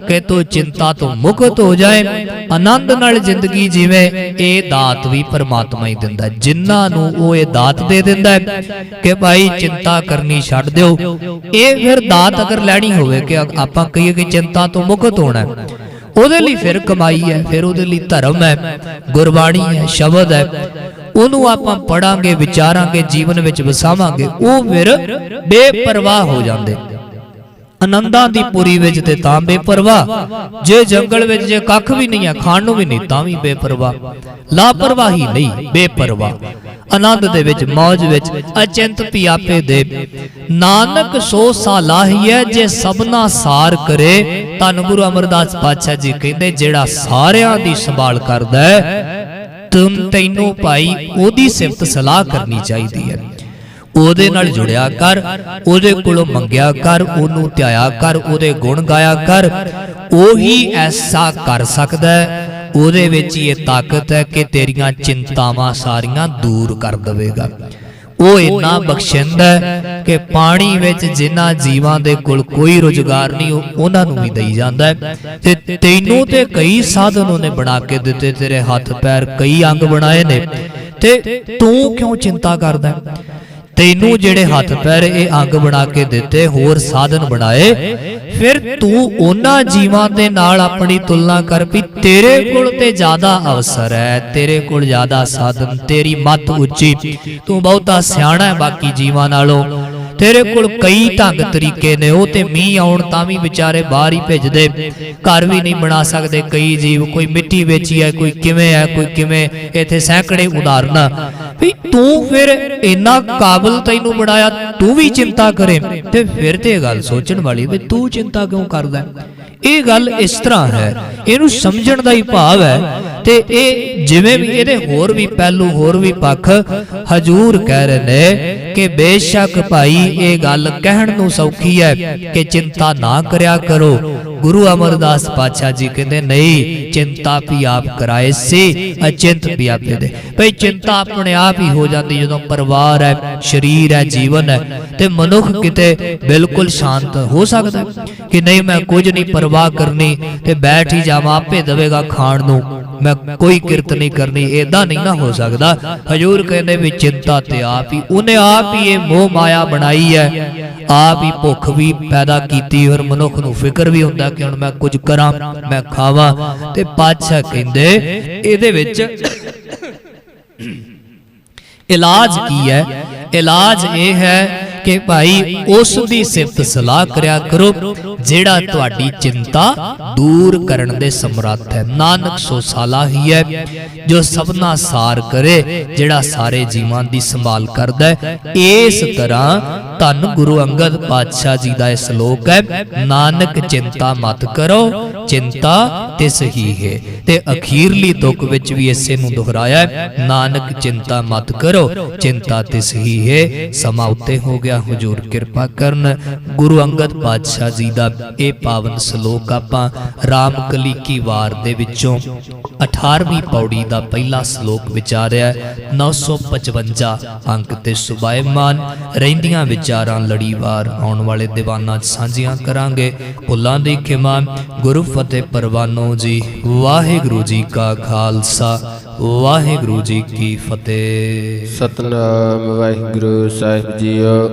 ਕਿ ਤੂੰ ਚਿੰਤਾ ਤੋਂ ਮੁਕਤ ਹੋ ਜਾਏ, ਆਨੰਦ ਨਾਲ ਜ਼ਿੰਦਗੀ ਜੀਵੇਂ, ਇਹ ਦਾਤ ਵੀ ਪਰਮਾਤਮਾ ਹੀ ਦਿੰਦਾ ਹੈ। ਜਿਨ੍ਹਾਂ ਨੂੰ ਉਹ ਇਹ ਦਾਤ ਦੇ ਦਿੰਦਾ ਕਿ ਭਾਈ ਚਿੰਤਾ ਕਰਨੀ ਛੱਡ ਦਿਓ। ਇਹ ਫਿਰ ਦਾਤ ਅਗਰ ਲੈਣੀ ਹੋਵੇ ਕਿ ਆਪਾਂ ਕਹੀਏ ਕਿ ਚਿੰਤਾ ਤੋਂ ਮੁਕਤ ਹੋਣਾ ਹੈ। ਉਹਦੇ ਲਈ ਫਿਰ ਕਮਾਈ ਹੈ, ਫਿਰ ਉਹਦੇ ਲਈ ਧਰਮ ਹੈ, ਗੁਰਬਾਣੀ ਹੈ, ਸ਼ਬਦ ਹੈ। ਉਹਨੂੰ ਆਪਾਂ ਪੜਾਂਗੇ, ਵਿਚਾਰਾਂਗੇ, ਜੀਵਨ ਵਿੱਚ ਵਸਾਵਾਂਗੇ, ਉਹ ਫਿਰ ਬੇਪਰਵਾਹ ਹੋ ਜਾਂਦੇ। ਆਨੰਦਾਂ ਦੀ ਪੁਰੀ ਵਿੱਚ ਤੇ ਤਾਂ ਬੇਪਰਵਾਹ। ਜੇ ਜੰਗਲ ਵਿੱਚ ਜੇ ਕੱਖ ਵੀ ਨਹੀਂ ਹੈ ਖਾਣ ਨੂੰ ਵੀ ਨਹੀਂ, ਤਾਂ ਵੀ ਬੇਪਰਵਾਹ। ਲਾਪਰਵਾਹੀ ਨਹੀਂ, ਬੇਪਰਵਾਹ। ਆਨੰਦ ਦੇ ਵਿੱਚ ਮौज ਵਿੱਚ, ਅਚਿੰਤ ਪਿਆਪੇ ਦੇ। ਨਾਨਕ ਸੋ ਸਾਲਾਹੀਐ ਜੇ ਸਭਨਾ ਸਾਰ ਕਰੇ, ਧੰਨ ਗੁਰੂ ਅਮਰਦਾਸ ਪਾਤਸ਼ਾਹ ਜੀ ਕਹਿੰਦੇ, ਜਿਹੜਾ ਸਾਰਿਆਂ ਦੀ ਸੰਭਾਲ ਕਰਦਾ ਹੈ ਤੈਨੂੰ ਭਾਈ, ਉਹਦੀ ਸਿਫਤ ਸਲਾਹ ਕਰਨੀ ਚਾਹੀਦੀ ਹੈ। ਉਹਦੇ ਨਾਲ ਜੁੜਿਆ ਕਰ, ਉਹਦੇ ਕੋਲੋਂ ਮੰਗਿਆ ਕਰ, ਉਹਨੂੰ ਧਿਆਇਆ ਕਰ, ਉਹਦੇ ਗੁਣ ਗਾਇਆ ਕਰ, ਉਹੀ ਐਸਾ ਕਰ ਸਕਦਾ ਹੈ, ਉਹਦੇ ਵਿੱਚ ਇਹ ਤਾਕਤ ਹੈ ਕਿ ਤੇਰੀਆਂ ਚਿੰਤਾਵਾਂ ਸਾਰੀਆਂ ਦੂਰ ਕਰ ਦੇਵੇਗਾ। ਉਹ ਇੰਨਾ ਬਖਸ਼ਿੰਦਾ ਹੈ ਕਿ ਪਾਣੀ ਵਿੱਚ ਜਿਨ੍ਹਾਂ ਜੀਵਾਂ ਦੇ ਕੋਲ ਕੋਈ ਰੁਜ਼ਗਾਰ ਨਹੀਂ ਉਹਨਾਂ ਨੂੰ ਵੀ ਦੇਈ ਜਾਂਦਾ ਤੇ ਤੈਨੂੰ ਤੇ ਕਈ ਸਾਧਨ ਉਹਨੇ ਬਣਾ ਕੇ ਦਿੱਤੇ, ਤੇਰੇ ਹੱਥ ਪੈਰ ਕਈ ਅੰਗ ਬਣਾਏ ਨੇ। ਤੇ ਤੂੰ ਕਿਉਂ ਚਿੰਤਾ ਕਰਦਾ ਤੈਨੂੰ ਜਿਹੜੇ ਹੱਥ ਪੈਰ ਇਹ ਅੰਗ ਬਣਾ ਕੇ ਦਿੱਤੇ, ਹੋਰ ਸਾਧਨ ਬਣਾਏ, ਫਿਰ ਤੂੰ ਉਹਨਾਂ ਜੀਵਾਂ ਦੇ ਨਾਲ ਆਪਣੀ ਤੁਲਨਾ ਕਰ ਵੀ ਤੇਰੇ ਕੋਲ ਤੇ ਜ਼ਿਆਦਾ ਅਵਸਰ ਹੈ, ਤੇਰੇ ਕੋਲ ਜ਼ਿਆਦਾ ਸਾਧਨ, ਤੇਰੀ ਮੱਤ ਉੱਚੀ, ਤੂੰ ਬਹੁਤਾ ਸਿਆਣਾ ਹੈ ਬਾਕੀ ਜੀਵਾਂ ਨਾਲੋਂ। ਤੇਰੇ ਕੋਲ ਕਈ ਢੰਗ ਤਰੀਕੇ ਨੇ, ਉਹ ਤੇ ਮੀਂਹ ਆਉਣ ਤਾਂ ਵੀ ਵਿਚਾਰੇ ਬਾਹਰ ਹੀ ਭੇਜਦੇ। ਘਰ ਵੀ ਨਹੀਂ ਬਣਾ ਸਕਦੇ ਕਈ ਜੀਵ, ਕੋਈ ਮਿੱਟੀ ਵਿੱਚ ਹੈ, ਕੋਈ ਕਿਵੇਂ ਹੈ, ਕੋਈ ਕਿਵੇਂ, ਇੱਥੇ ਸੈਂਕੜੇ ਉਦਾਹਰਨਾਂ। ਵੀ ਤੂੰ ਫਿਰ ਇੰਨਾ ਕਾਬਲ ਤੈਨੂੰ ਬਣਾਇਆ, ਤੂੰ ਵੀ ਚਿੰਤਾ ਕਰੇ। ਤੇ ਫਿਰ ਤੇ ਗੱਲ ਸੋਚਣ ਵਾਲੀ ਵੀ ਤੂੰ ਚਿੰਤਾ ਕਿਉਂ ਕਰਦਾ ਇਹ ਗੱਲ ਇਸ ਤਰ੍ਹਾਂ ਹੈ, ਇਹਨੂੰ ਸਮਝਣ ਦਾ ਹੀ ਭਾਵ ਹੈ। ਤੇ ਇਹ ਜਿਵੇਂ ਵੀ ਇਹਦੇ ਹੋਰ ਵੀ ਪਹਿਲੂ, ਹੋਰ ਵੀ ਪੱਖ ਹਜੂਰ ਕਹਿ ਰਹੇ ਨੇ ਕਿ ਬੇਸ਼ੱਕ ਭਾਈ ਇਹ ਗੱਲ ਕਹਿਣ ਨੂੰ ਸੌਖੀ ਹੈ ਕਿ ਚਿੰਤਾ ਨਾ ਕਰਿਆ ਕਰੋ। ਗੁਰੂ ਅਮਰਦਾਸ ਪਾਤਸ਼ਾਹ ਜੀ ਕਹਿੰਦੇ, ਨਹੀਂ, ਚਿੰਤਾ ਵੀ ਆਪ ਕਰਾਏ ਸੀ, ਅਚਿੰਤ ਵੀ ਆਪੇ ਦੇ ਭਈ ਚਿੰਤਾ ਆਪਣੇ ਆਪ ਹੀ ਹੋ ਜਾਂਦੀ ਜਦੋਂ ਪਰਿਵਾਰ ਹੈ, ਸਰੀਰ ਹੈ, ਜੀਵਨ ਹੈ, ਤੇ ਮਨੁੱਖ ਕਿਤੇ ਬਿਲਕੁਲ ਸ਼ਾਂਤ ਹੋ ਸਕਦਾ ਕਿ ਨਹੀਂ, ਮੈਂ ਕੁਝ ਨਹੀਂ ਪਰਵਾਹ ਕਰਨੀ, ਤੇ ਬੈਠ ਹੀ ਜਾਵਾਂ, ਆਪੇ ਦੇਵੇਗਾ ਖਾਣ ਨੂੰ। ਮੈਂ ਕੋਈ ਕਿਰਤ ਨਹੀਂ ਕਰਨੀ, ਏਦਾਂ ਨਹੀਂ ਨਾ ਹੋ ਸਕਦਾ। ਹਜੂਰ ਕਹਿੰਦੇ ਵੀ ਚਿੰਤਾ ਤੇ ਆਪ ਹੀ, ਉਹਨੇ ਆਪ ਹੀ ਇਹ ਮੋਹ ਮਾਇਆ ਬਣਾਈ ਹੈ। ਆਪ ਹੀ ਭੁੱਖ ਵੀ ਪੈਦਾ ਕੀਤੀ ਔਰ ਮਨੁੱਖ ਨੂੰ ਫਿਕਰ ਵੀ ਹੁੰਦਾ ਕਿ ਹੁਣ ਮੈਂ ਕੁਝ ਕਰਾਂ, ਮੈਂ ਖਾਵਾਂ। ਤੇ ਪਾਤਸ਼ਾਹ ਕਹਿੰਦੇ, ਇਹਦੇ ਵਿੱਚ ਇਲਾਜ ਕੀ ਹੈ? ਇਲਾਜ ਇਹ ਹੈ ਕਿ ਭਾਈ ਉਸ ਦੀ ਸਿਫਤ ਸਲਾਹ ਕਰਿਆ ਕਰੋ, ਜਿਹੜਾ ਤੁਹਾਡੀ ਚਿੰਤਾ ਦੂਰ ਕਰਨ ਦੇ ਸਮਰੱਥ ਹੈ। ਨਾਨਕ ਸੋ ਸਾਲਾ ਹੀ ਹੈ, ਜੋ ਸਭਨਾ ਸਾਰ ਕਰੇ, ਜਿਹੜਾ ਸਾਰੇ ਜੀਵਾਂ ਦੀ ਸੰਭਾਲ ਕਰਦਾ ਹੈ। ਇਸ ਤਰ੍ਹਾਂ ਧੰਨ ਗੁਰੂ ਅੰਗਦ ਪਾਤਸ਼ਾਹ ਜੀ ਦਾ ਇਹ ਸ਼ਲੋਕ ਹੈ, ਨਾਨਕ ਚਿੰਤਾ ਮਤ ਕਰੋ ਚਿੰਤਾ ਤੇ ਸਹੀ ਹੈ ਤੇ ਅਖੀਰਲੀ ਤੁਕ ਵਿੱਚ ਵੀ ਇਸੇ ਨੂੰ ਦੁਹਰਾਇਆ ਨਾਨਕ ਚਿੰਤਾ ਮਤ ਕਰੋ, ਚਿੰਤਾ ਤਿਸ ਹੀ ਹੈ। ਸਮਾਂ ਉੱਤੇ ਹੋ ਗਿਆ ਹਜੂਰ ਕਿਰਪਾ ਕਰਨ। ਗੁਰੂ ਅੰਗਦ ਪਾਤਸ਼ਾਹ ਜੀ ਦਾ ਇਹ ਪਾਵਨ ਸ਼ਲੋਕ ਆਪਾਂ ਰਾਮਕਲੀ ਕੀ ਵਾਰ ਦੇ ਵਿੱਚੋਂ 18ਵੀਂ ਪੌੜੀ ਦਾ ਪਹਿਲਾ ਸ਼ਲੋਕ ਵਿਚਾਰਿਆ। ਹੈ। 955 ਅੰਕ ਤੇ ਸੁਭਾਇਮਾਨ ਰਹਿੰਦੀਆਂ ਵਿਚਾਰਾਂ ਲੜੀਵਾਰ ਆਉਣ ਵਾਲੇ ਦੀਵਾਨਾਂ 'ਚ ਸਾਂਝੀਆਂ ਕਰਾਂਗੇ। ਭੁੱਲਾਂ ਦੀ ਖਿਮਾ, ਗੁਰੂ ਫਤਿਹ ਪਰਵਾਨੋ ਜੀ, ਵਾਹਿਗੁਰੂ ਜੀ ਕਾ ਖਾਲਸਾ, ਵਾਹਿਗੁਰੂ ਜੀ ਕੀ ਫਤਿਹ। ਸਤਨਾਮ ਵਾਹਿਗੁਰੂ ਸਾਹਿਬ ਜੀਓ।